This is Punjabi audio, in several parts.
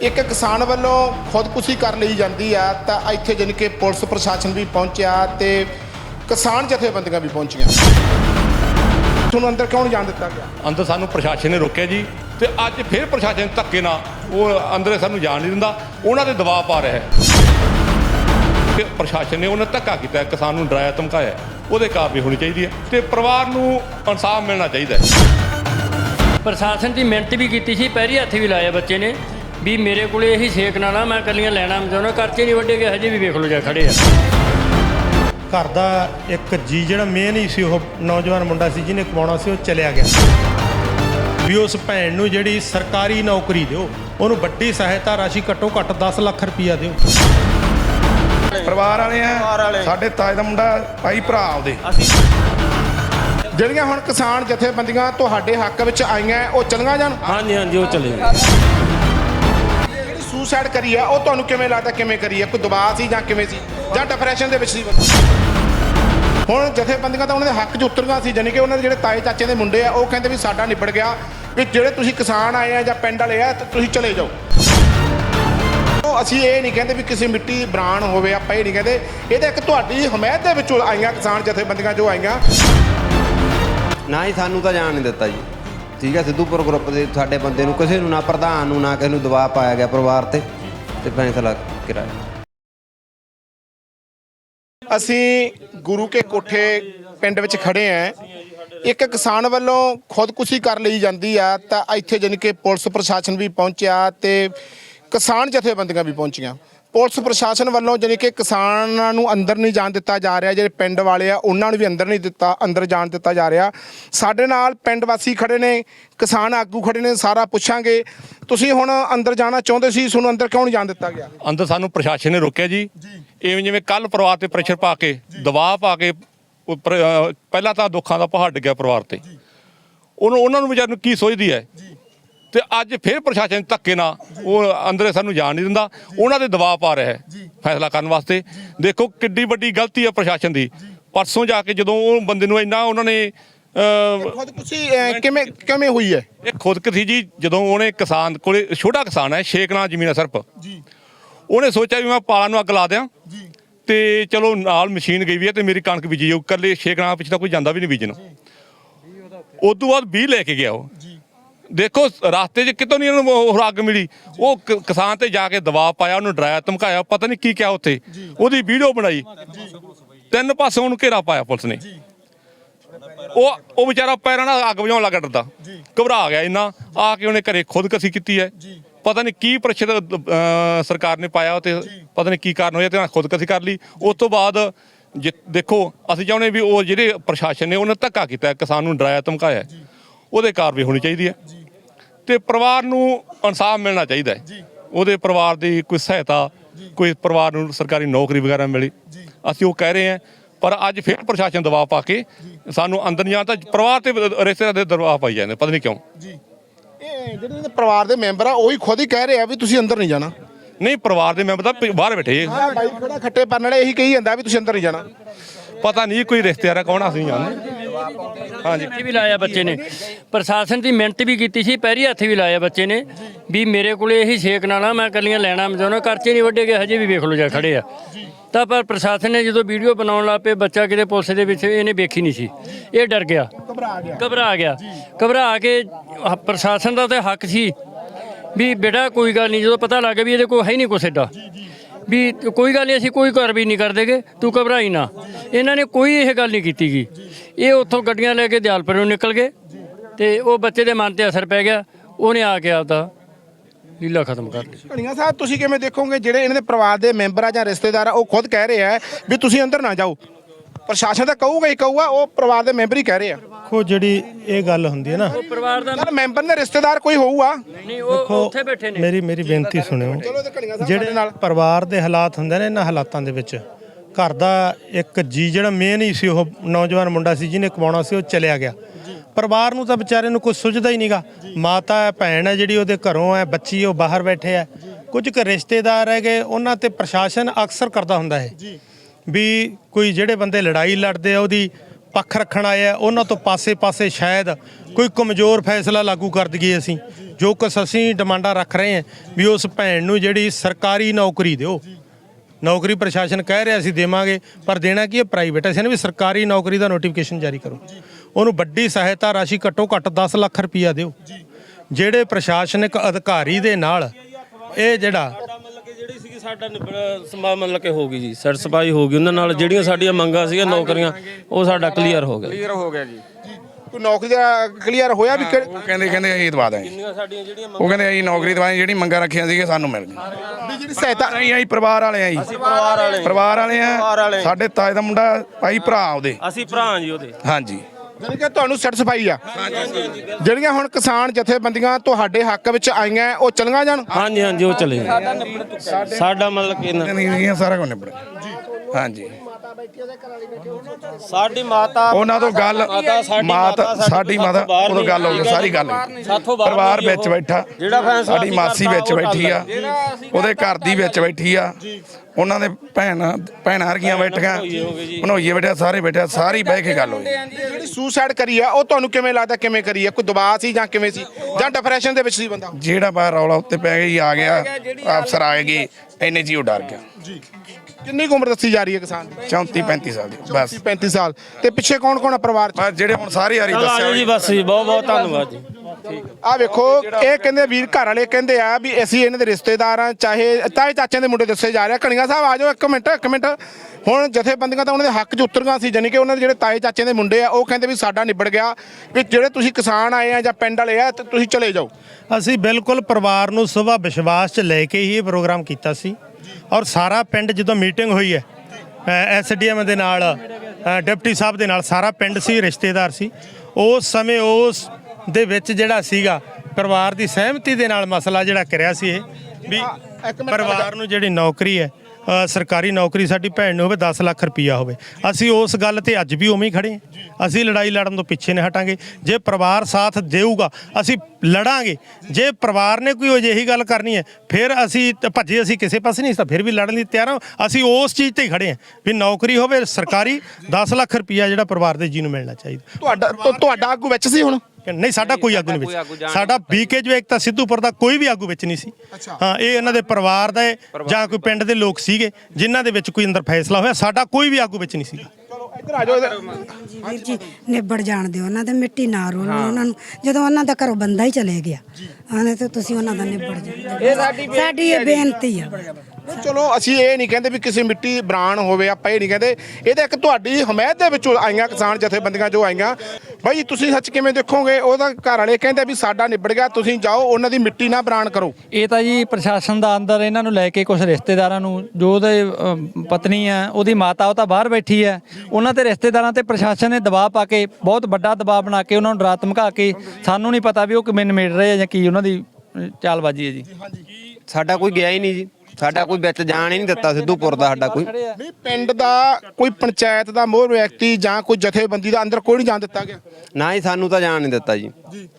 ਇੱਕ ਕਿਸਾਨ ਵੱਲੋਂ ਖੁਦਕੁਸ਼ੀ ਕਰ ਲਈ ਜਾਂਦੀ ਆ ਤਾਂ ਇੱਥੇ ਜਾਣੀ ਕਿ ਪੁਲਿਸ ਪ੍ਰਸ਼ਾਸਨ ਵੀ ਪਹੁੰਚਿਆ ਤੇ ਕਿਸਾਨ ਜਥੇਬੰਦੀਆਂ ਵੀ ਪਹੁੰਚੀਆਂ। ਤੁਹਾਨੂੰ ਅੰਦਰ ਕਿਉਂ ਨਹੀਂ ਜਾਣ ਦਿੱਤਾ ਗਿਆ? ਅੰਦਰ ਸਾਨੂੰ ਪ੍ਰਸ਼ਾਸਨ ਨੇ ਰੋਕਿਆ ਜੀ ਤੇ ਅੱਜ ਫਿਰ ਪ੍ਰਸ਼ਾਸਨ ਧੱਕੇ ਨਾਲ ਉਹ ਅੰਦਰ ਸਾਨੂੰ ਜਾਣ ਨਹੀਂ ਦਿੰਦਾ ਉਹਨਾਂ ਤੇ ਦਬਾਅ ਪਾ ਰਿਹਾ ਹੈ। ਤੇ ਪ੍ਰਸ਼ਾਸਨ ਨੇ ਉਹਨਾਂ ਧੱਕਾ ਕੀਤਾ ਹੈ, ਕਿਸਾਨ ਨੂੰ ਡਰਾਇਆ ਧਮਕਾਇਆ। ਉਹਦੇ ਕਾਰਵਾਈ ਹੋਣੀ ਚਾਹੀਦੀ ਹੈ ਤੇ ਪਰਿਵਾਰ ਨੂੰ ਇਨਸਾਫ ਮਿਲਣਾ ਚਾਹੀਦਾ ਹੈ। ਪ੍ਰਸ਼ਾਸਨ ਦੀ ਮਿਹਨਤ ਵੀ ਕੀਤੀ ਸੀ ਪੈਰੀ ਹੱਥ ਵੀ ਲਾਇਆ ਬੱਚੇ ਨੇ। ਵੀ ਮੇਰੇ ਕੋਲੇ ਇਹੀ ਛੇਕ ਨਾ ਨਾ ਮੈਂ ਕੱਲੀਆਂ ਲੈਣਾ ਚਾਹੁੰਦਾ ਕਰਚੇ ਨਹੀਂ ਵੱਡੇ ਗਏ ਹਜੇ ਵੀ ਵੇਖ ਲਓ ਜਾ ਖੜੇ ਆ। ਘਰ ਦਾ ਇੱਕ ਜੀ ਜਿਹੜਾ ਮੇਨ ਹੀ ਸੀ ਉਹ ਨੌਜਵਾਨ ਮੁੰਡਾ ਸੀ ਜਿਹਨੇ ਕਮਾਉਣਾ ਸੀ ਉਹ ਚਲਿਆ ਗਿਆ। ਵੀ ਉਸ ਭੈਣ ਨੂੰ ਜਿਹੜੀ ਸਰਕਾਰੀ ਨੌਕਰੀ ਦਿਓ ਉਹਨੂੰ ਵੱਡੀ ਸਹਾਇਤਾ ਰਾਸ਼ੀ ਘੱਟੋ ਘੱਟ 10 ਲੱਖ ਰੁਪਈਆ ਦਿਓ। ਪਰਿਵਾਰ ਵਾਲੇ ਆ ਸਾਡੇ ਤਾਏ ਦਾ ਮੁੰਡਾ ਭਾਈ ਭਰਾ ਉਹਦੇ ਜਿਹੜੀਆਂ ਹੁਣ ਕਿਸਾਨ ਜਥੇਬੰਦੀਆਂ ਤੁਹਾਡੇ ਹੱਕ ਵਿੱਚ ਆਈਆਂ ਉਹ ਚਲੀਆਂ ਜਾਣ? ਹਾਂਜੀ ਹਾਂਜੀ ਉਹ ਚਲੇ ਜਿਹੜੀ ਸੁਸਾਈਡ ਕਰੀ ਆ, ਉਹ ਤੁਹਾਨੂੰ ਕਿਵੇਂ ਲੱਗਦਾ, ਕਿਵੇਂ ਕਰੀ ਆ? ਕੋਈ ਦਬਾਅ ਸੀ ਜਾਂ ਕਿਵੇਂ ਸੀ? ਜਾਂ ਡਿਪਰੈਸ਼ਨ ਦੇ ਵਿੱਚ ਸੀ? ਹੁਣ ਜਥੇਬੰਦੀਆਂ ਤਾਂ ਉਹਨਾਂ ਦੇ ਹੱਕ 'ਚ ਉਤਰੀਆਂ ਸੀ ਜਾਨੀ ਕਿ ਉਹਨਾਂ ਦੇ ਜਿਹੜੇ ਤਾਏ ਚਾਚੇ ਦੇ ਮੁੰਡੇ ਆ, ਉਹ ਕਹਿੰਦੇ ਵੀ ਸਾਡਾ ਨਿਬੜ ਗਿਆ ਵੀ ਜਿਹੜੇ ਤੁਸੀਂ ਕਿਸਾਨ ਆਏ ਆ ਜਾਂ ਪਿੰਡ ਵਾਲੇ ਆ ਤੁਸੀਂ ਚਲੇ ਜਾਓ। ਉਹ ਅਸੀਂ ਇਹ ਨਹੀਂ ਕਹਿੰਦੇ ਵੀ ਕਿਸੇ ਮਿੱਟੀ ਦੀ ਹੋਵੇ, ਆਪਾਂ ਇਹ ਨਹੀਂ ਕਹਿੰਦੇ। ਇਹ ਤਾਂ ਇੱਕ ਤੁਹਾਡੀ ਹਮਾਇਤ ਦੇ ਵਿੱਚੋਂ ਆਈਆਂ ਕਿਸਾਨ ਜਥੇਬੰਦੀਆਂ ਜੋ ਆਈਆਂ। ਨਾ ਹੀ ਸਾਨੂੰ ਤਾਂ ਜਾਣ ਨਹੀਂ ਦਿੱਤਾ ਜੀ। ਠੀਕ ਹੈ ਸਿੱਧੂਪੁਰ ਗਰੁੱਪ ਦੇ ਸਾਡੇ ਬੰਦੇ ਨੂੰ ਕਿਸੇ ਨੂੰ ਨਾ ਪ੍ਰਧਾਨ ਨੂੰ ਨਾ ਕਿਸੇ ਨੂੰ ਦਬਾਅ ਪਾਇਆ ਗਿਆ ਪਰਿਵਾਰ ਤੇ ਤੇ ਫੈਸਲਾ ਕਰਾਇਆ। ਅਸੀਂ ਗੁਰੂ ਕੇ ਕੋਠੇ ਪਿੰਡ ਵਿੱਚ ਖੜੇ ਆਂ ਇੱਕ ਕਿਸਾਨ ਵੱਲੋਂ ਖੁਦਕੁਸ਼ੀ ਕਰ ਲਈ ਜਾਂਦੀ ਆ, ਤਾਂ ਇੱਥੇ ਜਾਣੀ ਕਿ ਪੁਲਿਸ ਪ੍ਰਸ਼ਾਸਨ ਵੀ ਪਹੁੰਚਿਆ ਤੇ ਕਿਸਾਨ ਜਥੇਬੰਦੀਆਂ ਵੀ ਪਹੁੰਚੀਆਂ। ਪੁਲਿਸ ਪ੍ਰਸ਼ਾਸਨ ਵੱਲੋਂ ਜਾਣੀ ਕਿ ਕਿਸਾਨਾਂ ਨੂੰ ਅੰਦਰ ਨਹੀਂ ਜਾਣ ਦਿੱਤਾ ਜਾ ਰਿਹਾ ਜਿਹੜੇ ਪਿੰਡ ਵਾਲੇ ਆ ਉਹਨਾਂ ਨੂੰ ਵੀ ਅੰਦਰ ਨਹੀਂ ਦਿੱਤਾ ਅੰਦਰ ਜਾਣ ਦਿੱਤਾ ਜਾ ਰਿਹਾ। ਸਾਡੇ ਨਾਲ ਪਿੰਡ ਵਾਸੀ ਖੜੇ ਨੇ ਕਿਸਾਨ ਆਗੂ ਖੜੇ ਨੇ ਸਾਰਾ ਪੁੱਛਾਂਗੇ। ਤੁਸੀਂ ਹੁਣ ਅੰਦਰ ਜਾਣਾ ਚਾਹੁੰਦੇ ਸੀ ਤੁਹਾਨੂੰ ਅੰਦਰ ਕਿਉਂ ਨਹੀਂ ਜਾਣ ਦਿੱਤਾ ਗਿਆ? ਅੰਦਰ ਸਾਨੂੰ ਪ੍ਰਸ਼ਾਸਨ ਨੇ ਰੋਕਿਆ ਜੀ। ਇਵੇਂ ਜਿਵੇਂ ਕੱਲ ਪਰਿਵਾਰ ਤੇ ਪ੍ਰੈਸ਼ਰ ਪਾ ਕੇ ਦਬਾਅ ਪਾ ਕੇ ਪਹਿਲਾਂ ਤਾਂ ਦੁੱਖਾਂ ਦਾ ਪਹਾੜ ਡਿੱਗਿਆ ਪਰਿਵਾਰ ਤੇ। ਉਹਨੂੰ ਉਹਨਾਂ ਨੂੰ ਵਿਚਾਰ ਨੂੰ ਕੀ ਸੋਚਦੀ ਹੈ? ਤੇ ਅੱਜ ਫਿਰ ਪ੍ਰਸ਼ਾਸਨ ਧੱਕੇ ਨਾਲ ਉਹ ਅੰਦਰ ਸਾਨੂੰ ਜਾਣ ਨਹੀਂ ਦਿੰਦਾ। ਉਹਨਾਂ ਤੇ ਦਬਾਅ ਪਾ ਰਿਹਾ ਹੈ ਫੈਸਲਾ ਕਰਨ ਵਾਸਤੇ। ਦੇਖੋ ਕਿੱਡੀ ਵੱਡੀ ਗਲਤੀ ਹੈ ਪ੍ਰਸ਼ਾਸਨ ਦੀ। ਪਰਸੋਂ ਜਾ ਕੇ ਜਦੋਂ ਉਹ ਬੰਦੇ ਨੂੰ ਇੰਨਾ ਉਹਨਾਂ ਨੇ ਖੁਦਕੁਸ਼ੀ ਕਿਵੇਂ ਕਿਵੇਂ ਹੋਈ ਹੈ? ਇਹ ਖੁਦਕੁਸ਼ੀ ਜੀ ਜਦੋਂ ਉਹਨੇ ਕਿਸਾਨ ਕੋਲੇ ਛੋਟਾ ਕਿਸਾਨ ਹੈ ਕਨਾਲ ਜ਼ਮੀਨ ਸਿਰਫ। ਜੀ। ਉਹਨੇ ਸੋਚਿਆ ਵੀ ਮੈਂ ਪਾਲਾਂ ਨੂੰ ਅੱਗ ਲਾ ਦਿਆਂ। ਜੀ। ਤੇ ਚਲੋ ਨਾਲ ਮਸ਼ੀਨ ਗਈ ਵੀ ਹੈ ਤੇ ਮੇਰੀ ਕਣਕ ਬੀਜੀ ਜਾਊ। ਇਕੱਲੇ ਛੇ ਕਨਾਲ ਪਿੱਛੇ ਤਾਂ ਕੋਈ ਜਾਂਦਾ ਵੀ ਨਹੀਂ ਬੀਜਣ। ਉਸ ਤੋਂ ਬਾਅਦ 20 ਲੈ ਕੇ ਗਿਆ ਉਹ। ਦੇਖੋ ਰਾਸਤੇ 'ਚ ਕਿਤੋਂ ਨਹੀਂ ਉਹਨੂੰ ਹੋਰ ਅੱਗ ਮਿਲੀ। ਉਹ ਕ- ਕਿਸਾਨ ਤੇ ਜਾ ਕੇ ਦਬਾਅ ਪਾਇਆ ਉਹਨੂੰ ਡਰਾਇਆ ਧਮਕਾਇਆ ਪਤਾ ਨਹੀਂ ਕੀ ਕਿਹਾ ਉੱਥੇ। ਉਹਦੀ ਵੀਡੀਓ ਬਣਾਈ। ਤਿੰਨ ਪਾਸੇ ਉਹਨੂੰ ਘੇਰਾ ਪਾਇਆ ਪੁਲਿਸ ਨੇ। ਉਹ ਉਹ ਵਿਚਾਰਾ ਪੈਰਾਂ ਨਾਲ ਅੱਗ ਬੁਝਾਉਣ ਲੱਗਾ ਡਰਦਾ। ਘਬਰਾ ਗਿਆ ਇੰਨਾ। ਆ ਕੇ ਉਹਨੇ ਘਰੇ ਖੁਦਕਸ਼ੀ ਕੀਤੀ ਹੈ। ਪਤਾ ਨਹੀਂ ਕੀ ਪ੍ਰਸ਼ਦ ਅਹ, ਸਰਕਾਰ ਨੇ ਪਾਇਆ ਉਹ ਤੇ ਪਤਾ ਨਹੀਂ ਕੀ ਕਾਰਨ ਹੋਇਆ ਤੇ ਖੁਦਕਸ਼ੀ ਕਰ ਲਈ। ਉਸ ਤੋਂ ਬਾਅਦ ਜਿ- ਦੇਖੋ ਅਸੀਂ ਚਾਹੁੰਦੇ ਵੀ ਉਹ ਜਿਹੜੇ ਪ੍ਰਸ਼ਾਸਨ ਨੇ ਉਹਨੇ ਧੱਕਾ ਕੀਤਾ ਹੈ, ਕਿਸਾਨ ਨੂੰ ਡਰਾਇਆ ਧਮਕਾਇਆ। ਹੈ। ਉਹਦੇ ਕਾਰਵਾਈ ਹੋਣੀ ਚਾਹੀਦੀ ਹੈ। ਤੇ ਪਰਿਵਾਰ ਨੂੰ ਇਨਸਾਫ ਮਿਲਣਾ ਚਾਹੀਦਾ ਹੈ। ਉਹਦੇ ਪਰਿਵਾਰ ਦੀ ਕੋਈ ਸਹਾਇਤਾ ਕੋਈ ਪਰਿਵਾਰ ਨੂੰ ਸਰਕਾਰੀ ਨੌਕਰੀ ਵਗੈਰਾ ਮਿਲੇ। ਅਸੀਂ ਉਹ ਕਹਿ ਰਹੇ ਹਾਂ ਪਰ ਅੱਜ ਫਿਰ ਪ੍ਰਸ਼ਾਸਨ ਦਬਾਅ ਪਾ ਕੇ ਸਾਨੂੰ ਅੰਦਰ ਨਹੀਂ ਆਉਂਦਾ ਪਰਿਵਾਰ ਤੇ ਰਿਸ਼ਤੇਦਾਰ ਦੇ ਦਬਾਅ ਪਾਈ ਜਾਂਦੇ ਪਤਾ ਨਹੀਂ ਕਿਉਂ। ਜੀ। ਇਹ ਜਿਹੜੇ ਪਰਿਵਾਰ ਦੇ ਮੈਂਬਰ ਆ ਉਹ ਖੁਦ ਹੀ ਕਹਿ ਰਹੇ ਆ ਵੀ ਤੁਸੀਂ ਅੰਦਰ ਨਹੀਂ ਜਾਣਾ। ਨਹੀਂ ਪਰਿਵਾਰ ਦੇ ਮੈਂਬਰ ਤਾਂ ਬਾਹਰ ਬੈਠੇ। ਬਾਈ ਖੜਾ ਖੱਟੇ ਪੰਨ ਵਾਲੇ ਇਹੀ ਕਹੀ ਜਾਂਦਾ ਵੀ ਤੁਸੀਂ ਅੰਦਰ ਨਹੀਂ ਜਾਣਾ। ਪਤਾ ਨਹੀਂ ਕੋਈ ਰਿਸ਼ਤੇਦਾਰ ਕੌਣ ਅਸੀਂ ਜਾਣਦੇ ਹਾਂਜੀ। ਹੱਥ ਵੀ ਲਾਇਆ ਬੱਚੇ ਨੇ। ਪ੍ਰਸ਼ਾਸਨ ਦੀ ਮਿਹਨਤ ਵੀ ਕੀਤੀ ਸੀ, ਪੈਰੀ ਹੱਥ ਵੀ ਲਾਇਆ ਬੱਚੇ ਨੇ। ਵੀ ਮੇਰੇ ਕੋਲੇ ਇਹੀ ਛੇਕ ਨਾਲ ਨਾ ਮੈਂ ਕੱਲੀਆਂ ਲੈਣਾ ਚਾਹੁੰਦਾ ਕਰਚੇ ਨਹੀਂ ਵੱਡੇ ਗਏ ਹਜੇ ਵੀ ਵੇਖ ਲਓ ਜਾ ਖੜੇ ਆ। ਤਾਂ ਪਰ ਪ੍ਰਸ਼ਾਸਨ ਨੇ ਜਦੋਂ ਵੀਡੀਓ ਬਣਾਉਣ ਲੱਗ ਪਏ, ਬੱਚਾ ਕਿਤੇ ਪੁਲਿਸ ਦੇ ਵਿੱਚ ਇਹਨੇ ਵੇਖੀ ਨਹੀਂ ਸੀ। ਇਹ ਡਰ ਗਿਆ ਘਬਰਾ ਗਿਆ। ਘਬਰਾ ਗਿਆ। ਘਬਰਾ ਕੇ ਹ- ਪ੍ਰਸ਼ਾਸਨ ਦਾ ਤੇ ਹੱਕ ਸੀ। ਵੀ ਬੇਟਾ ਕੋਈ ਗੱਲ ਨਹੀਂ, ਜਦੋਂ ਪਤਾ ਲੱਗ ਗਿਆ ਵੀ ਇਹਦੇ ਕੋਲ ਹੈ ਹੀ ਨਹੀਂ ਕੁਛ ਏਡਾ। ਵੀ ਕੋਈ ਗੱਲ ਨਹੀਂ, ਅਸੀਂ ਕੋਈ ਕਾਰਵਾਈ ਨਹੀਂ ਕਰਦੇਗੇ, ਤੂੰ ਘਬਰਾਈ ਨਾ। ਇਹਨਾਂ ਨੇ ਕੋਈ ਇਹ ਗੱਲ ਨਹੀਂ ਕੀਤੀ ਗੀ। ਇਹ ਉੱਥੋਂ ਗੱਡੀਆਂ ਲੈ ਕੇ ਦਿਆਲਪੁਰ ਨੂੰ ਨਿਕਲ ਗਏ ਤੇ ਉਹ ਬੱਚੇ ਦੇ ਮਨ ਤੇ ਅਸਰ ਪੈ ਗਿਆ। ਉਹਨੇ ਆ ਕੇ ਆਪਦਾ ਲੀਲਾ ਖਤਮ ਕਰ ਲਈ। ਘਣੀਆਂ ਸਾਹਿਬ, ਤੁਸੀਂ ਕਿਵੇਂ ਦੇਖੋਗੇ ਜਿਹੜੇ ਇਹਨਾਂ ਦੇ ਪਰਿਵਾਰ ਦੇ ਮੈਂਬਰ ਆ ਜਾਂ ਰਿਸ਼ਤੇਦਾਰ ਆ, ਉਹ ਖੁਦ ਕਹਿ ਰਹੇ ਆ ਵੀ ਤੁਸੀਂ ਅੰਦਰ ਨਾ ਜਾਓ? ਪ੍ਰਸ਼ਾਸਨ ਤਾਂ ਕਹੂਗਾ ਹੀ ਕਹੂਗਾ ਉਹ ਪਰਿਵਾਰ ਦੇ ਮੈਂਬਰ ਹੀ ਕਹਿ ਰਹੇ ਆ। ਦੇਖੋ ਜਿਹੜੀ ਇਹ ਗੱਲ ਹੁੰਦੀ ਹੈ ਨਾ ਉਹ ਪਰਿਵਾਰ ਦਾ ਯਾਰ ਮੈਂਬਰ ਨੇ ਰਿਸ਼ਤੇਦਾਰ ਕੋਈ ਹੋਊਗਾ। ਨਹੀਂ ਉਹ ਉੱਥੇ ਬੈਠੇ ਨੇ। ਮੇਰੀ ਮੇਰੀ ਬੇਨਤੀ ਸੁਣਿਓ। ਜਿਹੜੇ ਨਾਲ। ਪਰਿਵਾਰ ਦੇ ਹਾਲਾਤ ਹੁੰਦੇ ਨੇ ਇਹਨਾਂ ਹਾਲਾਤਾਂ ਦੇ ਵਿੱਚ ਘਰ ਦਾ ਇੱਕ ਜੀ ਜਿਹੜਾ ਮੇਨ ਹੀ ਸੀ ਉਹ ਨੌਜਵਾਨ ਮੁੰਡਾ ਸੀ ਜਿਹਨੇ ਕਮਾਉਣਾ ਸੀ ਉਹ ਚਲਿਆ ਗਿਆ। ਪਰਿਵਾਰ ਨੂੰ ਤਾਂ ਵਿਚਾਰੇ ਨੂੰ ਕੁਝ ਸੁਝਦਾ ਹੀ ਨਹੀਂਗਾ ਮਾਤਾ ਹੈ ਭੈਣ ਹੈ ਜਿਹੜੀ ਉਹਦੇ ਘਰੋਂ ਹੈ ਬੱਚੀ ਉਹ ਬਾਹਰ ਬੈਠੇ ਹੈ। ਕੁਝ ਕੁ ਰਿਸ਼ਤੇਦਾਰ ਹੈਗੇ ਉਹਨਾਂ ਤੇ ਪ੍ਰਸ਼ਾਸਨ ਅਕਸਰ ਕਰਦਾ ਹੁੰਦਾ ਹੈ। ਵੀ ਕੋਈ ਜਿਹੜੇ ਬੰਦੇ ਲੜਾਈ ਲੜਦੇ ਆ, ਉਹਦੀ ਪੱਖ ਰੱਖਣ ਆਏ ਆ, ਉਹਨਾਂ ਤੋਂ ਪਾਸੇ-ਪਾਸੇ ਸ਼ਾਇਦ ਕੋਈ ਕਮਜ਼ੋਰ ਫੈਸਲਾ ਲਾਗੂ ਕਰ ਦਈਏ ਅਸੀਂ। ਜੋ ਕੁਛ ਅਸੀਂ ਡਿਮਾਂਡਾਂ ਰੱਖ ਰਹੇ ਹਾਂ ਵੀ ਉਸ ਭੈਣ ਨੂੰ ਜਿਹੜੀ ਸਰਕਾਰੀ ਨੌਕਰੀ ਦਿਓ। ਨੌਕਰੀ ਪ੍ਰਸ਼ਾਸਨ ਕਹਿ ਰਿਹਾ ਅਸੀਂ ਦੇਵਾਂਗੇ, ਪਰ ਦੇਣਾ ਕੀ ਹੈ? ਪ੍ਰਾਈਵੇਟ ਅਸੀਂ ਨੇ ਵੀ ਸਰਕਾਰੀ ਨੌਕਰੀ ਦਾ ਨੋਟੀਫਿਕੇਸ਼ਨ ਜਾਰੀ ਕਰੋ। ਉਹਨੂੰ ਵੱਡੀ ਸਹਾਇਤਾ ਰਾਸ਼ੀ ਘੱਟੋ ਘੱਟ 10 ਲੱਖ ਰੁਪਈਆ ਦਿਓ। ਜਿਹੜੇ ਪ੍ਰਸ਼ਾਸਨਿਕ ਅਧਿਕਾਰੀ ਦੇ ਨਾਲ ਇਹ ਜਿਹੜਾ ਸੀਗੀ ਸਾਡਾ ਨਿਬੜ ਸਮਾ ਮਤਲਬ ਕਿ ਹੋ ਗਈ ਜੀ ਸੈਟੀਸਫਾਈ ਹੋ ਗਈ। ਉਹਨਾਂ ਨਾਲ ਜਿਹੜੀਆਂ ਸਾਡੀਆਂ ਮੰਗਾਂ ਸੀਗੀਆਂ ਨੌਕਰੀਆਂ ਉਹ ਸਾਡਾ ਕਲੀਅਰ ਹੋ ਗਿਆ। ਕਲੀਅਰ ਹੋ ਗਿਆ ਜੀ। ਕੋਈ ਨੌਕਰੀ ਦਾ ਕਲੀਅਰ ਹੋਇਆ ਵੀ ਕਿ- ਉਹ ਕਹਿੰਦੇ ਕਹਿੰਦੇ ਅਸੀਂ ਦਵਾ ਦਾਂਗੇ ਜਿਹੜੀਆਂ ਸਾਡੀਆਂ ਜਿਹੜੀਆਂ ਉਹ ਕਹਿੰਦੇ ਅਸੀਂ ਨੌਕਰੀ ਦਵਾਈ ਜਿਹੜੀ ਮੰਗਾਂ ਰੱਖੀਆਂ ਸੀਗੀਆਂ ਸਾਨੂੰ ਮਿਲ ਗਈ ਵੀ ਜਿਹੜੀ ਸਹਾਇਤਾ ਅਸੀਂ ਅਸੀਂ ਪਰਿਵਾਰ ਵਾਲੇ ਆ ਜੀ। ਪਰਿਵਾਰ ਵਾਲੇ ਪਰਿਵਾਰ ਵਾਲੇ ਪਰਿਵਾਰ ਵਾਲੇ ਆ। ਸਾਡੇ ਤਾਏ ਦਾ ਮੁੰਡਾ ਭਾਈ ਭਰਾ ਉਹਦੇ। ਅਸੀਂ ਭਰਾ ਜੀ ਉਹਦੇ। ਹਾਂਜੀ। ਜਾਣੀ ਕਿ ਤੁਹਾਨੂੰ ਸੈਟੀਸਫਾਈ ਆ। ਜਿਹੜੀਆਂ ਹੁਣ ਕਿਸਾਨ ਜਥੇਬੰਦੀਆਂ ਤੁਹਾਡੇ ਹੱਕ ਵਿੱਚ ਆਈਆਂ ਉਹ ਚਲੀਆਂ ਜਾਣ? ਹਾਂਜੀ ਹਾਂਜੀ ਉਹ ਚਲੇ ਸਾਡਾ ਮਤਲਬ ਕਿ ਨਾ- ਨਹੀਂ ਨਹੀਂ ਸਾਰਾ ਕੁਝ ਨਿਬੜ ਹਾਂਜੀ। ਸਾਡੀ ਮਾਤਾ ਉਹਨਾਂ ਤੋਂ ਗੱਲ ਮਾਤਾ ਸਾਡੀ ਮਾਤਾ ਸਾਡੀ ਮਾਤਾ ਉਦੋਂ ਗੱਲ ਹੋ ਗਈ ਸਾਰੀ। ਗੱਲ ਸਾਥੋਂ ਪਰਿਵਾਰ ਵਿੱਚ। ਬੈਠਾ। ਜਿਹੜਾ ਫੈਸਲਾ ਸਾਡੀ ਮਾਸੀ ਵਿੱਚ ਬੈਠੀ ਆ। ਉਹਦੇ ਘਰ ਦੀ ਵਿੱਚ ਬੈਠੀ ਆ। ਉਹਨਾਂ ਦੇ ਭੈਣ ਭੈਣਾਂ ਵਰਗੀਆਂ ਬੈਠੀਆਂ। ਭਣੋਈਏ ਬੈਠਿਆ ਸਾਰੇ ਬੈਠਿਆ ਸਾਰੀ ਬਹਿ ਕੇ ਗੱਲ ਹੋਈ। ਜਿਹੜੀ ਸੁਸਾਈਡ ਕਰੀ ਆ ਉਹ ਤੁਹਾਨੂੰ ਕਿਵੇਂ ਲੱਗਦਾ ਕਿਵੇਂ ਕਰੀ ਆ? ਕੋਈ ਦਬਾਅ ਸੀ ਜਾਂ ਕਿਵੇਂ ਸੀ? ਜਾਂ ਡਿਪਰੈਸ਼ਨ ਦੇ ਵਿੱਚ ਸੀ ਬੰਦਾ? ਜਿਹੜਾ ਬਾਹਰ ਰੌਲਾ ਉੱਤੇ ਪੈ ਗਈ ਆ ਗਿਆ ਅਫਸਰ ਆ ਗਏ ਇੰਨੇ ਜੀ ਉਹ ਡਰ ਗਿਆ। ਜੀ। ਕਿੰਨੀ ਕੁ ਉਮਰ ਦੱਸੀ ਜਾ ਰਹੀ ਹੈ ਕਿਸਾਨ ਦੀ? 34 35 ਸਾਲ ਦੀ ਬਸ। 35 ਸਾਲ। ਤੇ ਪਿੱਛੇ ਕੌਣ ਕੌਣ ਆ ਪਰਿਵਾਰ ਚ? ਬਸ ਜਿਹੜੇ ਹੁਣ ਸਾਰੀ ਹਾਰੀ ਚਲੋ ਦੱਸਿਆ ਆਜੋ ਜੀ ਬਸ ਜੀ ਬਹੁਤ ਬਹੁਤ ਧੰਨਵਾਦ ਜੀ। ਆ ਵੇਖੋ ਇਹ ਕਹਿੰਦੇ ਵੀਰ ਘਰ ਵਾਲੇ ਕਹਿੰਦੇ ਆ ਵੀ ਅਸੀਂ ਇਹਨਾਂ ਦੇ ਰਿਸ਼ਤੇਦਾਰ ਆ ਚਾਹੇ ਤਾਏ ਚਾਚਿਆਂ ਦੇ ਮੁੰਡੇ ਦੱਸੇ ਜਾ ਰਹੇ ਕਣੀਆਂ ਸਾਹਿਬ ਆ ਜਾਓ ਇੱਕ ਮਿੰਟ ਇੱਕ ਮਿੰਟ। ਹੁਣ ਜਥੇਬੰਦੀਆਂ ਤਾਂ ਉਹਨਾਂ ਦੇ ਹੱਕ 'ਚ ਉਤਰੀਆਂ ਸੀ ਜਾਨੀ ਕਿ ਉਹਨਾਂ ਦੇ ਜਿਹੜੇ ਤਾਏ ਚਾਚਿਆਂ ਦੇ ਮੁੰਡੇ ਆ ਉਹ ਕਹਿੰਦੇ ਵੀ ਸਾਡਾ ਨਿਬੜ ਗਿਆ ਵੀ ਜਿਹੜੇ ਤੁਸੀਂ ਕਿਸਾਨ ਆਏ ਆ ਜਾਂ ਪਿੰਡ ਵਾਲੇ ਆ ਤੇ ਤੁਸੀਂ ਚਲੇ ਜਾਓ। ਅਸੀਂ ਬਿਲਕੁਲ ਪਰਿਵਾਰ ਨੂੰ ਸੁਬਾਹ ਵਿਸ਼ਵਾਸ 'ਚ ਲੈ ਕੇ ਹੀ ਇਹ ਪ੍ਰੋਗਰਾਮ ਕੀਤਾ ਸੀ। ਔਰ ਸਾਰਾ ਪਿੰਡ ਜਦੋਂ ਮੀਟਿੰਗ ਹੋਈ ਹੈ ਐਸਡੀਐਮ ਦੇ ਨਾਲ ਡਿਪਟੀ ਸਾਹਿਬ ਦੇ ਨਾਲ ਸਾਰਾ ਪਿੰਡ ਸੀ ਰਿਸ਼ਤੇਦਾਰ ਸੀ। ਉਸ ਸਮੇਂ ਉਸ ਦੇ ਵਿੱਚ ਜਿਹੜਾ ਸੀਗਾ ਪਰਿਵਾਰ ਦੀ ਸਹਿਮਤੀ ਦੇ ਨਾਲ ਮਸਲਾ ਜਿਹੜਾ ਕਰਿਆ ਸੀ ਇਹ ਵੀ ਪਰਿਵਾਰ ਨੂੰ ਜਿਹੜੀ ਨੌਕਰੀ ਹੈ ਸਰਕਾਰੀ ਨੌਕਰੀ ਸਾਡੀ ਭੈਣ ਨੂੰ ਹੋਵੇ 10 ਲੱਖ ਰੁਪਈਆ ਹੋਵੇ। ਅਸੀਂ ਉਸ ਗੱਲ ਤੇ ਅੱਜ ਵੀ ਉਵੇਂ ਹੀ ਖੜੇ ਹਾਂ। ਅਸੀਂ ਲੜਾਈ ਲੜਨ ਤੋਂ ਪਿੱਛੇ ਨਹੀਂ ਹਟਾਂਗੇ। ਜੇ ਪਰਿਵਾਰ ਸਾਥ ਦੇਊਗਾ, ਅਸੀਂ ਲੜਾਂਗੇ। ਜੇ ਪਰਿਵਾਰ ਨੇ ਕੋਈ ਅਜਿਹੀ ਗੱਲ ਕਰਨੀ ਹੈ, ਫਿਰ ਅਸੀਂ ਤਾਂ ਭੱਜੇ ਅਸੀਂ ਕਿਸੇ ਪਾਸੇ ਨਹੀਂ, ਅਸੀਂ ਤਾਂ ਫਿਰ ਵੀ ਲੜਨ ਲਈ ਤਿਆਰ ਹਾਂ। ਅਸੀਂ ਉਸ ਚੀਜ਼ ਤੇ ਹੀ ਖੜੇ ਹਾਂ ਵੀ ਨੌਕਰੀ ਹੋਵੇ ਸਰਕਾਰੀ 10 ਲੱਖ ਰੁਪਈਆ ਜਿਹੜਾ ਪਰਿਵਾਰ ਦੇ ਜੀ ਨੂੰ ਮਿਲਣਾ ਚਾਹੀਦਾ। ਤੁਹਾਡਾ ਤੁਹਾਡਾ ਆਗੂ ਵਿੱਚ ਸੀ ਹੁਣ? ਕਿ ਨਹੀਂ ਸਾਡਾ ਕੋਈ ਆਗੂ ਨਹੀਂ ਵਿੱਚ। ਸਾਡਾ ਬੀਕੇ ਜੋ ਇੱਕ ਤਾਂ ਸਿੱਧੂਪੁਰ ਦਾ ਕੋਈ ਵੀ ਆਗੂ ਵਿੱਚ ਨਹੀਂ ਸੀ। ਹਾਂ ਇਹ ਇਹਨਾਂ ਦੇ ਪਰਿਵਾਰ ਦਾ ਹੈ ਜਾਂ ਕੋਈ ਪਿੰਡ ਦੇ ਲੋਕ ਸੀਗੇ ਜਿਨ੍ਹਾਂ ਦੇ ਵਿੱਚ ਕੋਈ ਅੰਦਰ ਫੈਸਲਾ ਹੋਇਆ ਸਾਡਾ ਕੋਈ ਵੀ ਆਗੂ ਵਿੱਚ ਨਹੀਂ ਸੀਗਾ ਚਲੋ ਇੱਧਰ ਆ ਜਾਓ ਇੱਧਰ। ਜੀ ਵੀਰ ਜੀ ਨਿਬੜ ਜਾਣ ਦਿਓ ਉਹਨਾਂ ਦੇ ਮਿੱਟੀ ਨਾ ਰੋਲੋ ਉਹਨਾਂ ਨੂੰ ਜਦੋਂ ਉਹਨਾਂ ਦਾ ਘਰੋਂ ਬੰਦਾ ਹੀ ਚਲੇ ਗਿਆ ਆਨੇ ਤੇ ਤੁਸੀਂ ਉਹਨਾਂ ਦਾ ਨਿਬੜ ਜਾਓ। ਇਹ ਸਾਡੀ ਸਾਡੀ ਇਹ ਬੇਨਤੀ ਆ। ਚਲੋ ਅਸੀਂ ਇਹ ਨਹੀਂ ਕਹਿੰਦੇ ਵੀ ਕਿਸੇ ਮਿੱਟੀ ਬਰਾਨ ਹੋਵੇ ਆਪਾਂ ਇਹ ਨਹੀਂ ਕਹਿੰਦੇ। ਇਹ ਤਾਂ ਇੱਕ ਤੁਹਾਡੀ ਹਮਾਇਤ ਦੇ ਵਿੱਚੋਂ ਆਈਆਂ ਕਿਸਾਨ ਜਥੇਬੰਦੀਆਂ ਜੋ ਆਈਆਂ। ਬਾਈ ਤੁਸੀਂ ਸੱਚ ਕਿਵੇਂ ਦੇਖੋਗੇ? ਉਹਦਾ ਘਰ ਵਾਲੇ ਕਹਿੰਦੇ ਵੀ ਸਾਡਾ ਨਿਬੜ ਗਿਆ ਤੁਸੀਂ ਜਾਓ ਉਹਨਾਂ ਦੀ ਮਿੱਟੀ ਨਾ ਬਰਾਨ ਕਰੋ। ਇਹ ਤਾਂ ਜੀ ਪ੍ਰਸ਼ਾਸਨ ਦਾ ਅੰਦਰ ਇਹਨਾਂ ਨੂੰ ਲੈ ਕੇ ਕੁਝ ਰਿਸ਼ਤੇਦਾਰਾਂ ਨੂੰ ਜੋ ਉਹਦੇ ਪਤਨੀ ਆ ਉਹਦੀ ਮਾਤਾ ਉਹ ਤਾਂ ਬਾਹਰ ਬੈਠੀ ਹੈ। ਉਹਨਾਂ ਤੇ ਰਿਸ਼ਤੇਦਾਰਾਂ ਤੇ ਪ੍ਰਸ਼ਾਸਨ ਨੇ ਦਬਾਅ ਪਾ ਕੇ ਬਹੁਤ ਵੱਡਾ ਦਬਾਅ ਬਣਾ ਕੇ ਉਹਨਾਂ ਨੂੰ ਡਰਾ ਧਮਕਾ ਕੇ ਸਾਨੂੰ ਨਹੀਂ ਪਤਾ ਵੀ ਉਹ ਕਿਵੇਂ ਨਿਮੇੜ ਰਹੇ ਆ ਜਾਂ ਕੀ ਉਹਨਾਂ ਦੀ ਚਾਲਬਾਜ਼ੀ ਹੈ ਜੀ। ਸਾਡਾ ਕੋਈ ਗਿਆ ਹੀ ਨਹੀਂ ਜੀ। ਸਾਡਾ ਕੋਈ ਵਿੱਚ ਜਾਣ ਹੀ ਨਹੀਂ ਦਿੱਤਾ ਸਿੱਧੂਪੁਰ ਦਾ ਸਾਡਾ ਕੋਈ। ਨਹੀਂ ਪਿੰਡ ਦਾ ਕੋਈ ਪੰਚਾਇਤ ਦਾ ਮੋਹਰ ਵਿਅਕਤੀ ਜਾਂ ਕੋਈ ਜਥੇਬੰਦੀ ਦਾ ਅੰਦਰ ਕੋਈ ਨਹੀਂ ਜਾਣ ਦਿੱਤਾ ਗਿਆ। ਨਾ ਹੀ ਸਾਨੂੰ ਤਾਂ ਜਾਣ ਨਹੀਂ ਦਿੱਤਾ ਜੀ।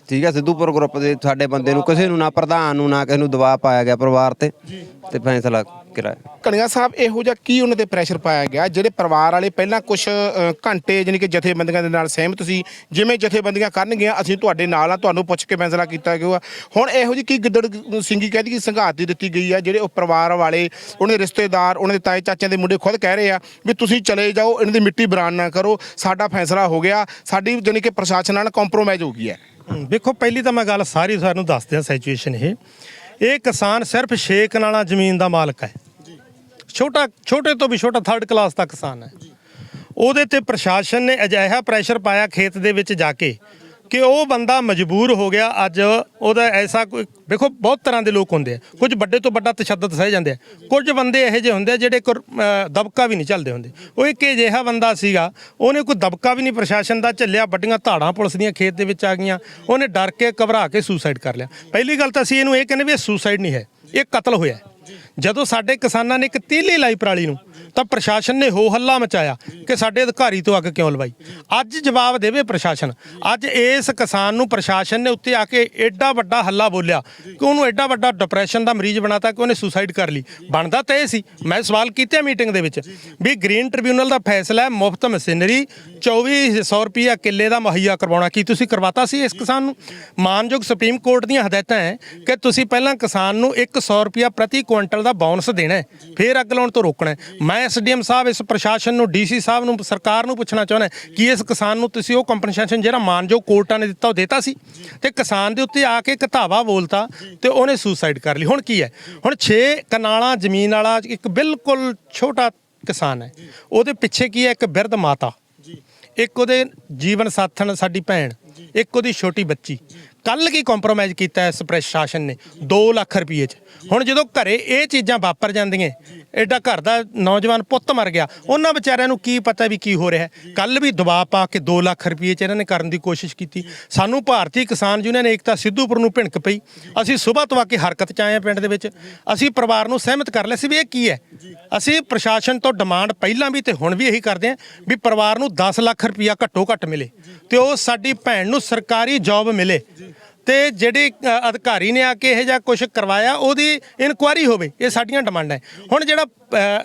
ਠੀਕ ਹੈ ਸਿੱਧੂਪੁਰ ਗਰੁੱਪ ਦੇ ਸਾਡੇ ਬੰਦੇ ਨੂੰ ਕਿਸੇ ਨੂੰ ਨਾ ਪ੍ਰਧਾਨ ਨੂੰ ਨਾ ਕਿਸੇ ਨੂੰ ਦਬਾਅ ਪਾਇਆ ਗਿਆ ਪਰਿਵਾਰ ਤੇ। ਤੇ ਫੈਸਲਾ ਕਰਾਇਆ ਕਣੀਆਂ ਸਾਹਿਬ ਇਹੋ ਜਿਹਾ ਕੀ ਉਹਨਾਂ ਤੇ ਪ੍ਰੈਸ਼ਰ ਪਾਇਆ ਗਿਆ? ਜਿਹੜੇ ਪਰਿਵਾਰ ਵਾਲੇ ਪਹਿਲਾਂ ਕੁਝ ਘੰਟੇ ਜਾਨੀ ਕਿ ਜਥੇਬੰਦੀਆਂ ਦੇ ਨਾਲ ਸਹਿਮਤ ਸੀ ਜਿਵੇਂ ਜਥੇਬੰਦੀਆਂ ਕਰਨਗੀਆਂ ਅਸੀਂ ਤੁਹਾਡੇ ਨਾਲ ਆ ਤੁਹਾਨੂੰ ਪੁੱਛ ਕੇ ਫੈਸਲਾ ਕੀਤਾ ਗਿਆ ਹੁਣ ਇਹੋ ਜਿਹੀ ਕੀ ਗਿੱਦੜ ਸਿੰਘੀ ਕਹਿੰਦੀ ਕਿ ਸੰਘਾਤ ਦੀ ਦਿੱਤੀ ਗਈ ਆ ਜਿਹੜੇ ਉਹ ਪਰਿਵਾਰ ਵਾਲੇ ਉਹਨਾਂ ਦੇ ਰਿਸ਼ਤੇਦਾਰ ਉਹਨਾਂ ਦੇ ਤਾਏ ਚਾਚਿਆਂ ਦੇ ਮੁੰਡੇ ਖੁਦ ਕਹਿ ਰਹੇ ਆ ਵੀ ਤੁਸੀਂ ਚਲੇ ਜਾਓ ਇਹਨਾਂ ਦੀ ਮਿੱਟੀ ਬਰਾਨ ਨਾ ਕਰੋ ਸਾਡਾ ਫੈਸਲਾ ਹੋ ਗਿਆ ਸਾਡੀ ਜਾਨੀ ਕਿ ਪ੍ਰਸ਼ਾਸਨ ਨਾਲ ਕੰਪਰੋਮਾਈਜ਼ ਹੋ ਗਈ ਹੈ। ਦੇਖੋ ਪਹਿਲੀ ਤਾਂ ਮੈਂ ਗੱਲ ਸਾਰੀ ਤੁਹਾਨੂੰ ਦੱਸ ਦਿਆਂ ਸਿਚੁਏਸ਼ਨ ਇਹ। ਇਹ ਕਿਸਾਨ ਸਿਰਫ 6 ਕਨਾਲਾਂ ਜ਼ਮੀਨ ਦਾ ਮਾਲਕ ਹੈ। ਛੋਟਾ ਛੋਟੇ ਤੋਂ ਵੀ ਛੋਟਾ ਥਰਡ ਕਲਾਸ ਦਾ ਕਿਸਾਨ ਹੈ। ਉਹਦੇ ਤੇ ਪ੍ਰਸ਼ਾਸਨ ਨੇ ਅਜਿਹਾ ਪ੍ਰੈਸ਼ਰ ਪਾਇਆ ਖੇਤ ਦੇ ਵਿੱਚ ਜਾ ਕੇ ਕਿ ਉਹ ਬੰਦਾ ਮਜਬੂਰ ਹੋ ਗਿਆ। ਅੱਜ ਉਹਦਾ ਐਸਾ ਕੋਈ ਵੇਖੋ ਬਹੁਤ ਤਰ੍ਹਾਂ ਦੇ ਲੋਕ ਹੁੰਦੇ ਆ। ਕੁਝ ਵੱਡੇ ਤੋਂ ਵੱਡਾ ਤਸ਼ੱਦਦ ਸਹਿ ਜਾਂਦੇ ਆ। ਕੁਝ ਬੰਦੇ ਇਹੋ ਜਿਹੇ ਹੁੰਦੇ ਆ ਜਿਹੜੇ ਦਬਕਾ ਵੀ ਨਹੀਂ ਚੱਲਦੇ ਹੁੰਦੇ। ਉਹ ਇੱਕ ਅਜਿਹਾ ਬੰਦਾ ਸੀਗਾ ਉਹਨੇ ਕੋਈ ਦਬਕਾ ਵੀ ਨਹੀਂ ਪ੍ਰਸ਼ਾਸਨ ਦਾ ਝੱਲਿਆ ਵੱਡੀਆਂ ਧਾੜਾਂ ਪੁਲਿਸ ਦੀਆਂ ਖੇਤ ਦੇ ਵਿੱਚ ਆ ਗਈਆਂ। ਉਹਨੇ ਡਰ ਕੇ ਘਬਰਾ ਕੇ ਸੁਸਾਈਡ ਕਰ ਲਿਆ। ਪਹਿਲੀ ਗੱਲ ਤਾਂ ਅਸੀਂ ਇਹਨੂੰ ਇਹ ਕਹਿੰਦੇ ਵੀ ਇਹ ਸੁਸਾਈਡ ਨਹੀਂ ਹੈ ਇਹ ਕਤਲ ਹੋਇਆ। ਜਦੋਂ ਸਾਡੇ ਕਿਸਾਨਾਂ ਨੇ ਇੱਕ ਤੀਲੀ ਲਾਈ ਪਰਾਲੀ ਨੂੰ ਤਾਂ ਪ੍ਰਸ਼ਾਸਨ ਨੇ ਹੋ ਹੱਲਾ ਮਚਾਇਆ ਕਿ ਸਾਡੇ ਅਧਿਕਾਰੀ ਤੋਂ ਅੱਗ ਕਿਉਂ ਲਵਾਈ? ਅੱਜ ਜਵਾਬ ਦੇਵੇ ਪ੍ਰਸ਼ਾਸਨ। ਅੱਜ ਇਸ ਕਿਸਾਨ ਨੂੰ ਪ੍ਰਸ਼ਾਸਨ ਨੇ ਉੱਤੇ ਆ ਕੇ ਐਡਾ ਵੱਡਾ ਹੱਲਾ ਬੋਲਿਆ ਕਿ ਉਹਨੂੰ ਐਡਾ ਵੱਡਾ ਡਿਪਰੈਸ਼ਨ ਦਾ ਮਰੀਜ਼ ਬਣਾਤਾ ਕਿ ਉਹਨੇ ਸੁਸਾਈਡ ਕਰ ਲਈ। ਬਣਦਾ ਤਾਂ ਇਹ ਸੀ। ਮੈਂ ਸਵਾਲ ਕੀਤੇ ਮੀਟਿੰਗ ਦੇ ਵਿੱਚ ਵੀ ਗ੍ਰੀਨ ਟ੍ਰਿਬਿਊਨਲ ਦਾ ਫੈਸਲਾ ਹੈ, ਮੁਫਤ ਮਸ਼ੀਨਰੀ 2400 ਰੁਪਿਆ ਕਿੱਲੇ ਦਾ ਮੁਹੱਈਆ ਕਰਵਾਉਣਾ। ਕੀ ਤੁਸੀਂ ਕਰਵਾਤਾ ਸੀ ਇਸ ਕਿਸਾਨ ਨੂੰ? ਮਾਨਯੋਗ ਸੁਪਰੀਮ ਕੋਰਟ ਦੀਆਂ ਹਦਾਇਤਾਂ ਹੈ ਕਿ ਤੁਸੀਂ ਪਹਿਲਾਂ ਕਿਸਾਨ ਨੂੰ 100 ਰੁਪਿਆ ਪ੍ਰਤੀ ਕੁਇੰਟਲ ਦਾ ਬੋਨਸ ਦੇਣਾ ਹੈ, ਫਿਰ ਅੱਗ ਲਾਉਣ ਤੋਂ ਰੋਕਣਾ ਹੈ। ਮੈਂ ਐਸਡੀਐਮ ਸਾਹਿਬ ਇਸ ਪ੍ਰਸ਼ਾਸਨ ਨੂੰ ਡੀਸੀ ਸਾਹਿਬ ਨੂੰ ਸਰਕਾਰ ਨੂੰ ਪੁੱਛਣਾ ਚਾਹੁੰਦਾ ਕਿ ਇਸ ਕਿਸਾਨ ਨੂੰ ਤੁਸੀਂ ਉਹ ਕੰਪਨਸੇਸ਼ਨ ਜਿਹੜਾ ਮਾਨਯੋਗ ਕੋਰਟਾਂ ਨੇ ਦਿੱਤਾ ਉਹ ਦੇਤਾ ਸੀ? ਤੇ ਕਿਸਾਨ ਦੇ ਉੱਤੇ ਆ ਕੇ ਘਤਾਵਾ ਬੋਲਤਾ ਤੇ ਉਹਨੇ ਸੁਸਾਈਡ ਕਰ ਲਈ। ਹੁਣ ਕੀ ਹੈ? ਹੁਣ 6 ਕਨਾਲਾਂ ਜ਼ਮੀਨ ਵਾਲਾ ਇੱਕ ਬਿਲਕੁਲ ਛੋਟਾ ਕਿਸਾਨ ਹੈ। ਉਹਦੇ ਪਿੱਛੇ ਕੀ ਹੈ? ਇੱਕ ਬਿਰਧ ਮਾਤਾ। ਇੱਕ ਉਹਦੇ ਜੀਵਨ ਸਾਥਣ ਸਾਡੀ ਭੈਣ। ਇੱਕ ਉਹਦੀ ਛੋਟੀ ਬੱਚੀ। ਕੱਲ ਕੀ ਕੰਪਰੋਮਾਈਜ਼ ਕੀਤਾ ਇਸ ਪ੍ਰਸ਼ਾਸਨ ਨੇ? 2 ਲੱਖ ਰੁਪਏ ਚ। ਹੁਣ ਜਦੋਂ ਘਰੇ ਇਹ ਚੀਜ਼ਾਂ ਵਾਪਰ ਜਾਂਦੀਆਂ ਐਡਾ ਘਰ ਦਾ ਨੌਜਵਾਨ ਪੁੱਤ ਮਰ ਗਿਆ, ਉਹਨਾਂ ਵਿਚਾਰਿਆਂ ਨੂੰ ਕੀ ਪਤਾ ਵੀ ਕੀ ਹੋ ਰਿਹਾ ਕੱਲ ਵੀ ਦਬਾਅ ਪਾ ਕੇ 2 ਲੱਖ ਰੁਪਏ ਚ ਇਹਨਾਂ ਨੇ ਕਰਨ ਦੀ ਕੋਸ਼ਿਸ਼ ਕੀਤੀ। ਸਾਨੂੰ ਭਾਰਤੀ ਕਿਸਾਨ ਯੂਨੀਅਨ ਏਕਤਾ ਸਿੱਧੂਪੁਰ ਨੂੰ ਭਿਣਕ ਪਈ। ਅਸੀਂ ਸਵੇਰ ਤੋਂ ਆ ਕੇ ਹਰਕਤ ਚ ਆਏ ਹਾਂ ਪਿੰਡ ਦੇ ਵਿੱਚ। ਅਸੀਂ ਪਰਿਵਾਰ ਨੂੰ ਸਹਿਮਤ ਕਰ ਲਿਆ ਸੀ ਵੀ ਇਹ ਕੀ ਹੈ? ਅਸੀਂ ਪ੍ਰਸ਼ਾਸਨ ਤੋਂ ਡਿਮਾਂਡ ਪਹਿਲਾਂ ਵੀ ਤੇ ਹੁਣ ਵੀ ਇਹੀ ਕਰਦੇ ਹਾਂ ਵੀ ਪਰਿਵਾਰ ਨੂੰ 10 ਲੱਖ ਰੁਪਇਆ ਘੱਟੋ ਘੱਟ ਮਿਲੇ ਤੇ ਉਹ ਸਾਡੀ ਭੈਣ ਨੂੰ ਸਰਕਾਰੀ ਜੌਬ ਮਿਲੇ। ਤੇ ਜਿਹੜੇ ਅਧਿਕਾਰੀ ਨੇ ਆ ਕੇ ਇਹ ਜਿਹਾ ਕੁਝ ਕਰਵਾਇਆ, ਉਹਦੀ ਇਨਕੁਆਇਰੀ ਹੋਵੇ, ਇਹ ਸਾਡੀਆਂ ਡਿਮਾਂਡਾਂ ਹੈ। ਹੁਣ ਜਿਹੜਾ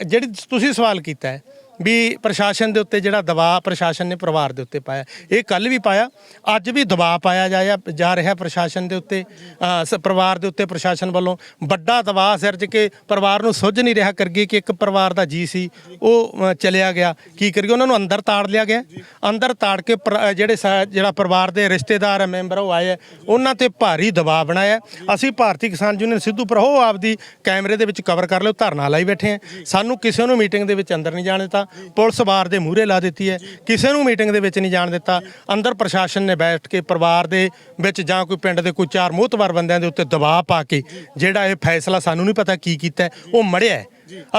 ਜਿਹੜੀ ਤੁਸੀਂ ਸਵਾਲ ਕੀਤਾ ਹੈ ਵੀ ਪ੍ਰਸ਼ਾਸਨ ਦੇ ਉੱਤੇ ਜਿਹੜਾ ਦਬਾਅ ਪ੍ਰਸ਼ਾਸਨ ਨੇ ਪਰਿਵਾਰ ਦੇ ਉੱਤੇ ਪਾਇਆ। ਇਹ ਕੱਲ ਵੀ ਪਾਇਆ, ਅੱਜ ਵੀ ਦਬਾਅ ਪਾਇਆ ਜਾਇਆ ਜਾ ਰਿਹਾ ਪ੍ਰਸ਼ਾਸਨ ਦੇ ਉੱਤੇ ਸ- ਪਰਿਵਾਰ ਦੇ ਉੱਤੇ, ਪ੍ਰਸ਼ਾਸਨ ਵੱਲੋਂ। ਵੱਡਾ ਦਬਾਅ ਸਿਰਜ ਕੇ ਪਰਿਵਾਰ ਨੂੰ ਸੁੱਝ ਨਹੀਂ ਰਿਹਾ ਕਰਗੇ ਕਿ ਇੱਕ ਪਰਿਵਾਰ ਦਾ ਜੀ ਸੀ, ਉਹ ਚਲਿਆ ਗਿਆ। ਕੀ ਕਰੀਏ, ਉਹਨਾਂ ਨੂੰ ਅੰਦਰ ਤਾੜ ਲਿਆ ਗਿਆ। ਅੰਦਰ ਤਾੜ ਕੇ ਪਰ- ਜਿਹੜੇ ਸਾ- ਜਿਹੜਾ ਪਰਿਵਾਰ ਦੇ ਰਿਸ਼ਤੇਦਾਰ ਆ ਮੈਂਬਰ ਉਹ ਆਏ ਆ ਉਹਨਾਂ ਤੇ ਭਾਰੀ ਦਬਾਅ ਬਣਾਇਆ। ਅਸੀਂ ਭਾਰਤੀ ਕਿਸਾਨ ਯੂਨੀਅਨ ਸਿੱਧੂਪੁਰ ਉਹ ਆਪਦੀ ਕੈਮਰੇ ਦੇ ਵਿੱਚ ਕਵਰ ਕਰ ਲਿਓ, ਧਰਨਾ ਲਾਈ ਬੈਠੇ ਆ ਸਾਨੂੰ ਕਿਸੇ ਨੂੰ ਮੀਟਿੰਗ ਦੇ ਵਿੱਚ ਅੰਦਰ ਨਹੀਂ ਜਾਣ ਦਿੱਤਾ। ਪੁਲਿਸ ਬਾਰ ਦੇ ਮੂਹਰੇ ਲਾ ਦਿੱਤੀ ਹੈ। ਕਿਸੇ ਨੂੰ ਮੀਟਿੰਗ ਦੇ ਵਿੱਚ ਨਹੀਂ ਜਾਣ ਦਿੱਤਾ। ਅੰਦਰ ਪ੍ਰਸ਼ਾਸਨ ਨੇ ਬੈਠ ਕੇ ਪਰਿਵਾਰ ਦੇ ਵਿੱਚ ਜਾਂ ਕੋਈ ਪਿੰਡ ਦੇ ਕੋਈ ਚਾਰ ਮੋਹਤਵਾਰ ਬੰਦਿਆਂ ਦੇ ਉੱਤੇ ਦਬਾਅ ਪਾ ਕੇ ਜਿਹੜਾ ਇਹ ਫੈਸਲਾ ਸਾਨੂੰ ਨਹੀਂ ਪਤਾ ਕੀ ਕੀਤਾ ਉਹ ਮੜਿਆ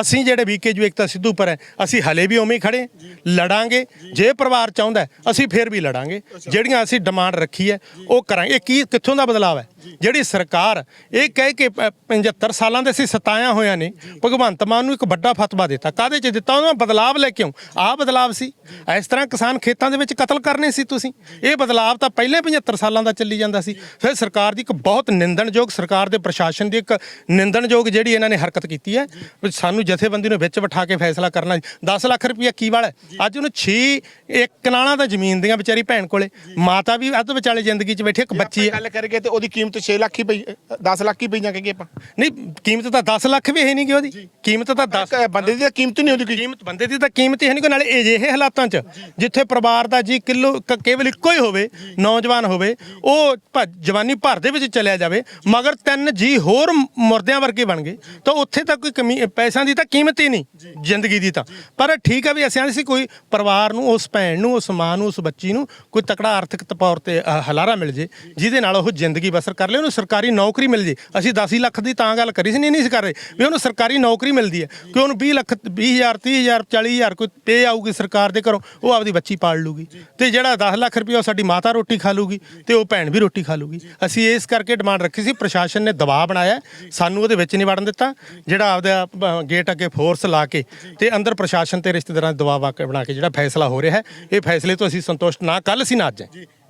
ਅਸੀਂ ਜਿਹੜੇ ਵੀਕੇਜੂ ਏਕਤਾ ਸਿੱਧੂਪੁਰ ਹੈ, ਅਸੀਂ ਹਲੇ ਵੀ ਉਵੇਂ ਹੀ ਖੜੇ ਲੜਾਂਗੇ, ਜੇ ਪਰਿਵਾਰ ਚਾਹੁੰਦਾ ਅਸੀਂ ਫੇਰ ਵੀ ਲੜਾਂਗੇ। ਜਿਹੜੀਆਂ ਅਸੀਂ ਡਿਮਾਂਡ ਰੱਖੀ ਹੈ, ਉਹ ਕਰਾਂਗੇ। ਇਹ ਕੀ, ਕਿੱਥੋਂ ਦਾ ਬਦਲਾਅ ਹੈ? ਜਿਹੜੀ ਸਰਕਾਰ ਇਹ ਕਹਿ ਕੇ ਪ- 75 ਸਾਲਾਂ ਦੇ ਅਸੀਂ ਸਤਾਇਆ ਹੋਇਆਂ ਨੇ ਭਗਵੰਤ ਮਾਨ ਨੂੰ ਇੱਕ ਵੱਡਾ ਫਤਵਾ ਦਿੱਤਾ। ਕਾਦੇ ਚ ਦਿੱਤਾ? ਉਹਨਾਂ ਬਦਲਾਵ ਲੈ ਕੇ ਆਉਂ। ਆਹ ਬਦਲਾਵ ਸੀ। ਇਸ ਤਰ੍ਹਾਂ ਕਿਸਾਨ ਖੇਤਾਂ ਦੇ ਵਿੱਚ ਕਤਲ ਕਰਨੇ ਸੀ ਤੁਸੀਂ। ਇਹ ਬਦਲਾਵ ਤਾਂ ਪਹਿਲੇ 75 ਸਾਲਾਂ ਦਾ ਚੱਲੀ ਜਾਂਦਾ ਸੀ। ਫਿਰ ਸਰਕਾਰ ਦੀ ਇੱਕ ਬਹੁਤ ਨਿੰਦਣਯੋਗ ਸਰਕਾਰ ਦੇ ਪ੍ਰਸ਼ਾਸਨ ਦੀ ਇੱਕ ਨਿੰਦਣਯੋਗ ਜਿਹੜੀ ਇਹਨਾਂ ਨੇ ਹਰਕਤ ਕੀਤੀ ਹੈ। ਸਾਨੂੰ ਜਥੇਬੰਦੀ ਨੂੰ ਵਿੱਚ ਬਿਠਾ ਕੇ ਫੈਸਲਾ ਕਰਨਾ। 10 ਲੱਖ ਰੁਪਇਆ ਕੀ ਵਾਲਾ? ਅੱਜ ਉਹਨੂੰ 6 ਇੱਕ ਕਨਾਲਾਂ ਦਾ ਜ਼ਮੀਨ ਦੀਆਂ ਵਿਚਾਰੀ ਭੈਣ ਕੋਲੇ। ਮਾਤਾ ਵੀ ਅੱਧ ਵਿਚਾਲੇ ਜ਼ਿੰਦਗੀ 'ਚ ਬੈਠੀ ਇੱਕ ਬੱਚੀ ਹੈ। ਗੱਲ ਕਰੀਏ ਤੇ ਉਹਦੀ ਕੀਮਤ 6 ਲੱਖ ਹੀ ਪਈ 10 ਲੱਖ ਹੀ ਪਈਆਂ ਕਹੀਏ ਆਪਾਂ। ਨਹੀਂ ਕੀਮਤ ਤਾਂ 10 ਲੱਖ ਵੀ ਹੈ ਨਹੀਂ ਕਿ ਉਹਦੀ ਕੀਮਤ ਤਾਂ 10 ਇੱਕ ਬੰਦੇ ਦੀ ਤਾਂ ਕੀਮਤ ਨਹੀਂ ਹੁੰਦੀ ਕੋਈ। ਕੀਮਤ ਬੰਦੇ ਦੀ ਤਾਂ ਕੀਮਤ ਹੀ ਹੈ ਨਹੀਂ ਕੋਈ ਨਾਲੇ ਅਜਿਹੇ ਹਾਲਾਤਾਂ 'ਚ ਜਿੱਥੇ ਪਰਿਵਾਰ ਦਾ ਜੀ ਕਿਲੋ ਕੇਵਲ ਇੱਕੋ ਹੀ ਹੋਵੇ ਨੌਜਵਾਨ ਹੋਵੇ ਉਹ ਜਵਾਨੀ ਭਰ ਦੇ ਵਿੱਚ ਚਲਿਆ ਜਾਵੇ ਮਗਰ ਤਿੰਨ ਜੀ ਹੋਰ ਮੁਰਦਿਆਂ ਵਰਗੇ ਬਣ ਗਏ ਤਾਂ ਉੱਥੇ ਤਾਂ ਕੋਈ ਕਮੀ ਪੈਸਿਆਂ ਦੀ ਤਾਂ ਕੀਮਤ ਹੀ ਨਹੀਂ ਜ਼ਿੰਦਗੀ ਦੀ ਤਾਂ। ਪਰ ਠੀਕ ਹੈ ਵੀ ਅਸੀਂ ਸੀ ਕੋਈ ਪਰਿਵਾਰ ਨੂੰ ਉਸ ਭੈਣ ਨੂੰ ਉਸ ਮਾਂ ਨੂੰ ਉਸ ਬੱਚੀ ਨੂੰ ਕੋਈ ਤਕੜਾ ਆਰਥਿਕ ਤੌਰ ਤੇ ਹਲਾਰਾ ਮਿਲ ਜੇ। ਜਿਹਦੇ ਨਾਲ ਉਹ ਜ਼ਿੰਦਗੀ ਬਸਰ ਕਰ ਕਰ ਲਏ ਉਹਨੂੰ ਸਰਕਾਰੀ ਨੌਕਰੀ ਮਿਲ ਜੇ। ਅਸੀਂ 10 ਲੱਖ ਦੀ ਤਾਂ ਗੱਲ ਕਰੀ ਸੀ, ਨਹੀਂ ਨਹੀਂ ਸੀ ਕਰ ਰਹੇ। ਵੀ ਉਹਨੂੰ ਸਰਕਾਰੀ ਨੌਕਰੀ ਮਿਲਦੀ ਹੈ। ਕਿ ਉਹਨੂੰ 20 ਲੱਖ 20000 30000 40000 ਕੋਈ ਪੇ ਆਊਗੀ ਸਰਕਾਰ ਦੇ ਘਰੋਂ, ਉਹ ਆਪਦੀ ਬੱਚੀ ਪਾਲ ਲੂਗੀ। ਤੇ ਜਿਹੜਾ 10 ਲੱਖ ਰੁਪਏ ਉਹ ਸਾਡੀ ਮਾਤਾ ਰੋਟੀ ਖਾ ਲੂਗੀ ਤੇ ਉਹ ਭੈਣ ਵੀ ਰੋਟੀ ਖਾ ਲੂਗੀ। ਅਸੀਂ ਇਸ ਕਰਕੇ ਡਿਮਾਂਡ ਰੱਖੀ ਸੀ, ਪ੍ਰਸ਼ਾਸਨ ਨੇ ਦਬਾਅ ਬਣਾਇਆ ਸਾਨੂੰ ਉਹਦੇ ਵਿੱਚ ਨਹੀਂ ਵੜਨ ਦਿੱਤਾ। ਜਿਹੜਾ ਆਪਦਾ ਗੇਟ ਅੱਗੇ ਫੋਰਸ ਲਾ ਕੇ ਤੇ ਅੰਦਰ ਪ੍ਰਸ਼ਾਸਨ ਤੇ ਰਿਸ਼ਤੇਦਾਰਾਂ ਦਾ ਦਬਾਅ ਬਣਾ ਕੇ ਜਿਹੜਾ ਫੈਸਲਾ ਹੋ ਰਿਹਾ ਹੈ, ਇਹ ਫੈਸਲੇ ਤੋਂ ਅਸੀਂ ਸੰਤੁਸ਼ਟ ਨਾ ਕੱਲ ਸੀ ਨਾ ਅੱਜ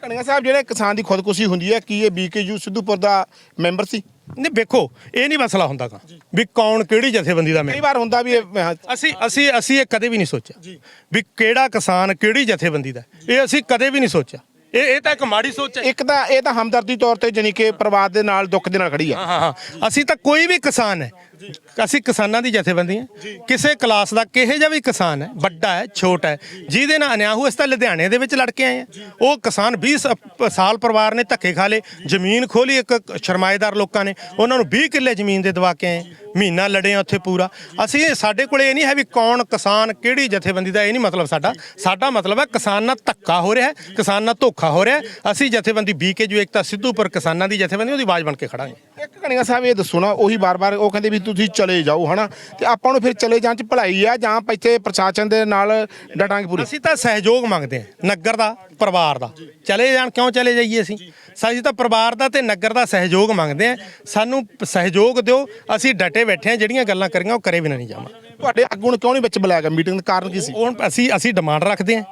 ਕਣੀਆਂ ਸਾਹਿਬ ਜਿਹੜੇ ਕਿਸਾਨ ਦੀ ਖੁਦਕੁਸ਼ੀ ਹੁੰਦੀ ਹੈ ਕੀ ਇਹ ਬੀਕੇਯੂ ਸਿੱਧੂਪੁਰ ਦਾ ਮੈਂਬਰ ਸੀ? ਨਹੀਂ ਵੇਖੋ ਇਹ ਨਹੀਂ ਮਸਲਾ ਹੁੰਦਾ ਗਾ ਵੀ ਕੌਣ ਕਿਹੜੀ ਜਥੇਬੰਦੀ ਦਾ ਕਈ ਵਾਰ ਹੁੰਦਾ ਵੀ ਇਹ, ਅਸੀਂ ਅਸੀਂ ਅਸੀਂ ਇਹ ਕਦੇ ਵੀ ਨਹੀਂ ਸੋਚਿਆ ਵੀ ਕਿਹੜਾ ਕਿਸਾਨ ਕਿਹੜੀ ਜਥੇਬੰਦੀ ਦਾ ਇਹ ਅਸੀਂ ਕਦੇ ਵੀ ਨਹੀਂ ਸੋਚਿਆ। ਇਹ ਇਹ ਤਾਂ ਇੱਕ ਮਾੜੀ ਸੋਚ ਹੈ। ਇੱਕ ਤਾਂ ਇਹ ਤਾਂ ਹਮਦਰਦੀ ਤੌਰ ਤੇ ਜਾਨੀ ਕਿ ਪਰਿਵਾਰ ਦੇ ਨਾਲ ਦੁੱਖ ਦੇ ਨਾਲ ਖੜੀ ਹਾਂ ਹਾਂ ਹਾਂ। ਅਸੀਂ ਤਾਂ ਕੋਈ ਵੀ ਕਿਸਾਨ ਹੈ ਅਸੀਂ ਕਿਸਾਨਾਂ ਦੀ ਜਥੇਬੰਦੀ ਹੈ। ਕਿਸੇ ਕਲਾਸ ਦਾ ਕਿਹੇ ਜਿਹਾ ਵੀ ਕਿਸਾਨ ਹੈ ਵੱਡਾ ਹੈ ਛੋਟਾ ਹੈ ਜਿਹਦੇ ਨਾਲ ਅਨਿਆਂ ਹੋਇਆ ਇਸ ਤਾਂ ਲੁਧਿਆਣੇ ਦੇ ਵਿੱਚ ਲੜ ਕੇ ਆਏ ਆ। ਉਹ ਕਿਸਾਨ 20 ਸ- ਸਾਲ ਪਰਿਵਾਰ ਨੇ ਧੱਕੇ ਖਾ ਲਏ ਜ਼ਮੀਨ ਖੋਲੀ ਇੱਕ ਸ਼ਰਮਾਏਦਾਰ ਲੋਕਾਂ ਨੇ ਉਹਨਾਂ ਨੂੰ 20 ਕਿੱਲੇ ਜ਼ਮੀਨ ਦੇ ਦਵਾ ਕੇ ਆਏ ਮਹੀਨਾ ਲੜੇ ਆ ਉੱਥੇ ਪੂਰਾ। ਅਸੀਂ ਸਾਡੇ ਕੋਲੇ ਇਹ ਨਹੀਂ ਹੈ ਵੀ ਕੌਣ ਕਿਸਾਨ ਕਿਹੜੀ ਜਥੇਬੰਦੀ ਦਾ ਇਹ ਨਹੀਂ ਮਤਲਬ ਸਾਡਾ। ਸਾਡਾ ਮਤਲਬ ਹੈ ਕਿਸਾਨ ਨਾਲ ਧੱਕਾ ਹੋ ਰਿਹਾ ਹੈ ਕਿਸਾਨ ਨਾਲ ਧੋਖਾ ਹੋ ਰਿਹਾ ਹੈ। ਅਸੀਂ ਜਥੇਬੰਦੀ ਬੀਕੇ ਜੋ ਏਕਤਾ ਸਿੱਧੂਪੁਰ ਕਿਸਾਨਾਂ ਦੀ ਜਥੇਬੰਦੀ ਉਹਦੀ ਆਵਾਜ਼ ਬਣ ਕੇ ਖੜਾਂਗੇ ਇੱਕ ਕਣੀਆਂ ਸਾਹਿਬ ਇਹ ਦੱਸੋ ਨਾ, ਉਹੀ ਬਾਰ-ਬਾਰ ਉਹ ਕਹਿੰਦੇ ਵੀ ਤੁਸੀਂ ਚਲੇ ਜਾਓ, ਹਨਾ? ਤੇ ਆਪਾਂ ਨੂੰ ਫਿਰ ਚਲੇ ਜਾਣ ਚ ਭਲਾਈ ਆ ਜਾਂ ਆਪਾਂ ਇੱਥੇ ਪ੍ਰਸ਼ਾਸਨ ਦੇ ਨਾਲ ਡਟਾਂਗੇ ਪੂਰੀ? ਅਸੀਂ ਤਾਂ ਸਹਿਯੋਗ ਮੰਗਦੇ ਹਾਂ, ਨਗਰ ਦਾ, ਪਰਿਵਾਰ ਦਾ। ਚਲੇ ਜਾਣ, ਕਿਉਂ ਚਲੇ ਜਾਈਏ ਅਸੀਂ? ਅਸੀਂ ਤਾਂ ਪਰਿਵਾਰ ਦਾ ਤੇ ਨਗਰ ਦਾ ਸਹਿਯੋਗ ਮੰਗਦੇ ਹਾਂ। ਸਾਨੂੰ ਸਹਿਯੋਗ ਦਿਓ, ਅਸੀਂ ਡਟੇ ਬੈਠੇ ਹਾਂ, ਜਿਹੜੀਆਂ ਗੱਲਾਂ ਕਰੀਆਂ ਉਹ ਕਰੇ ਬਿਨਾਂ ਨਹੀਂ ਜਾਵਾਂ। ਤੁਹਾਡੇ ਆਗੂ ਨੂੰ ਕਿਉਂ ਨਹੀਂ ਵਿੱਚ ਬੁਲਾਇਆ ਗਿਆ? ਮੀਟਿੰਗ ਦਾ ਕਾਰਨ ਕੀ ਸੀ? ਹੁਣ ਅਸੀਂ ਅਸੀਂ ਡਿਮਾਂਡ ਰੱਖਦੇ ਹਾਂ।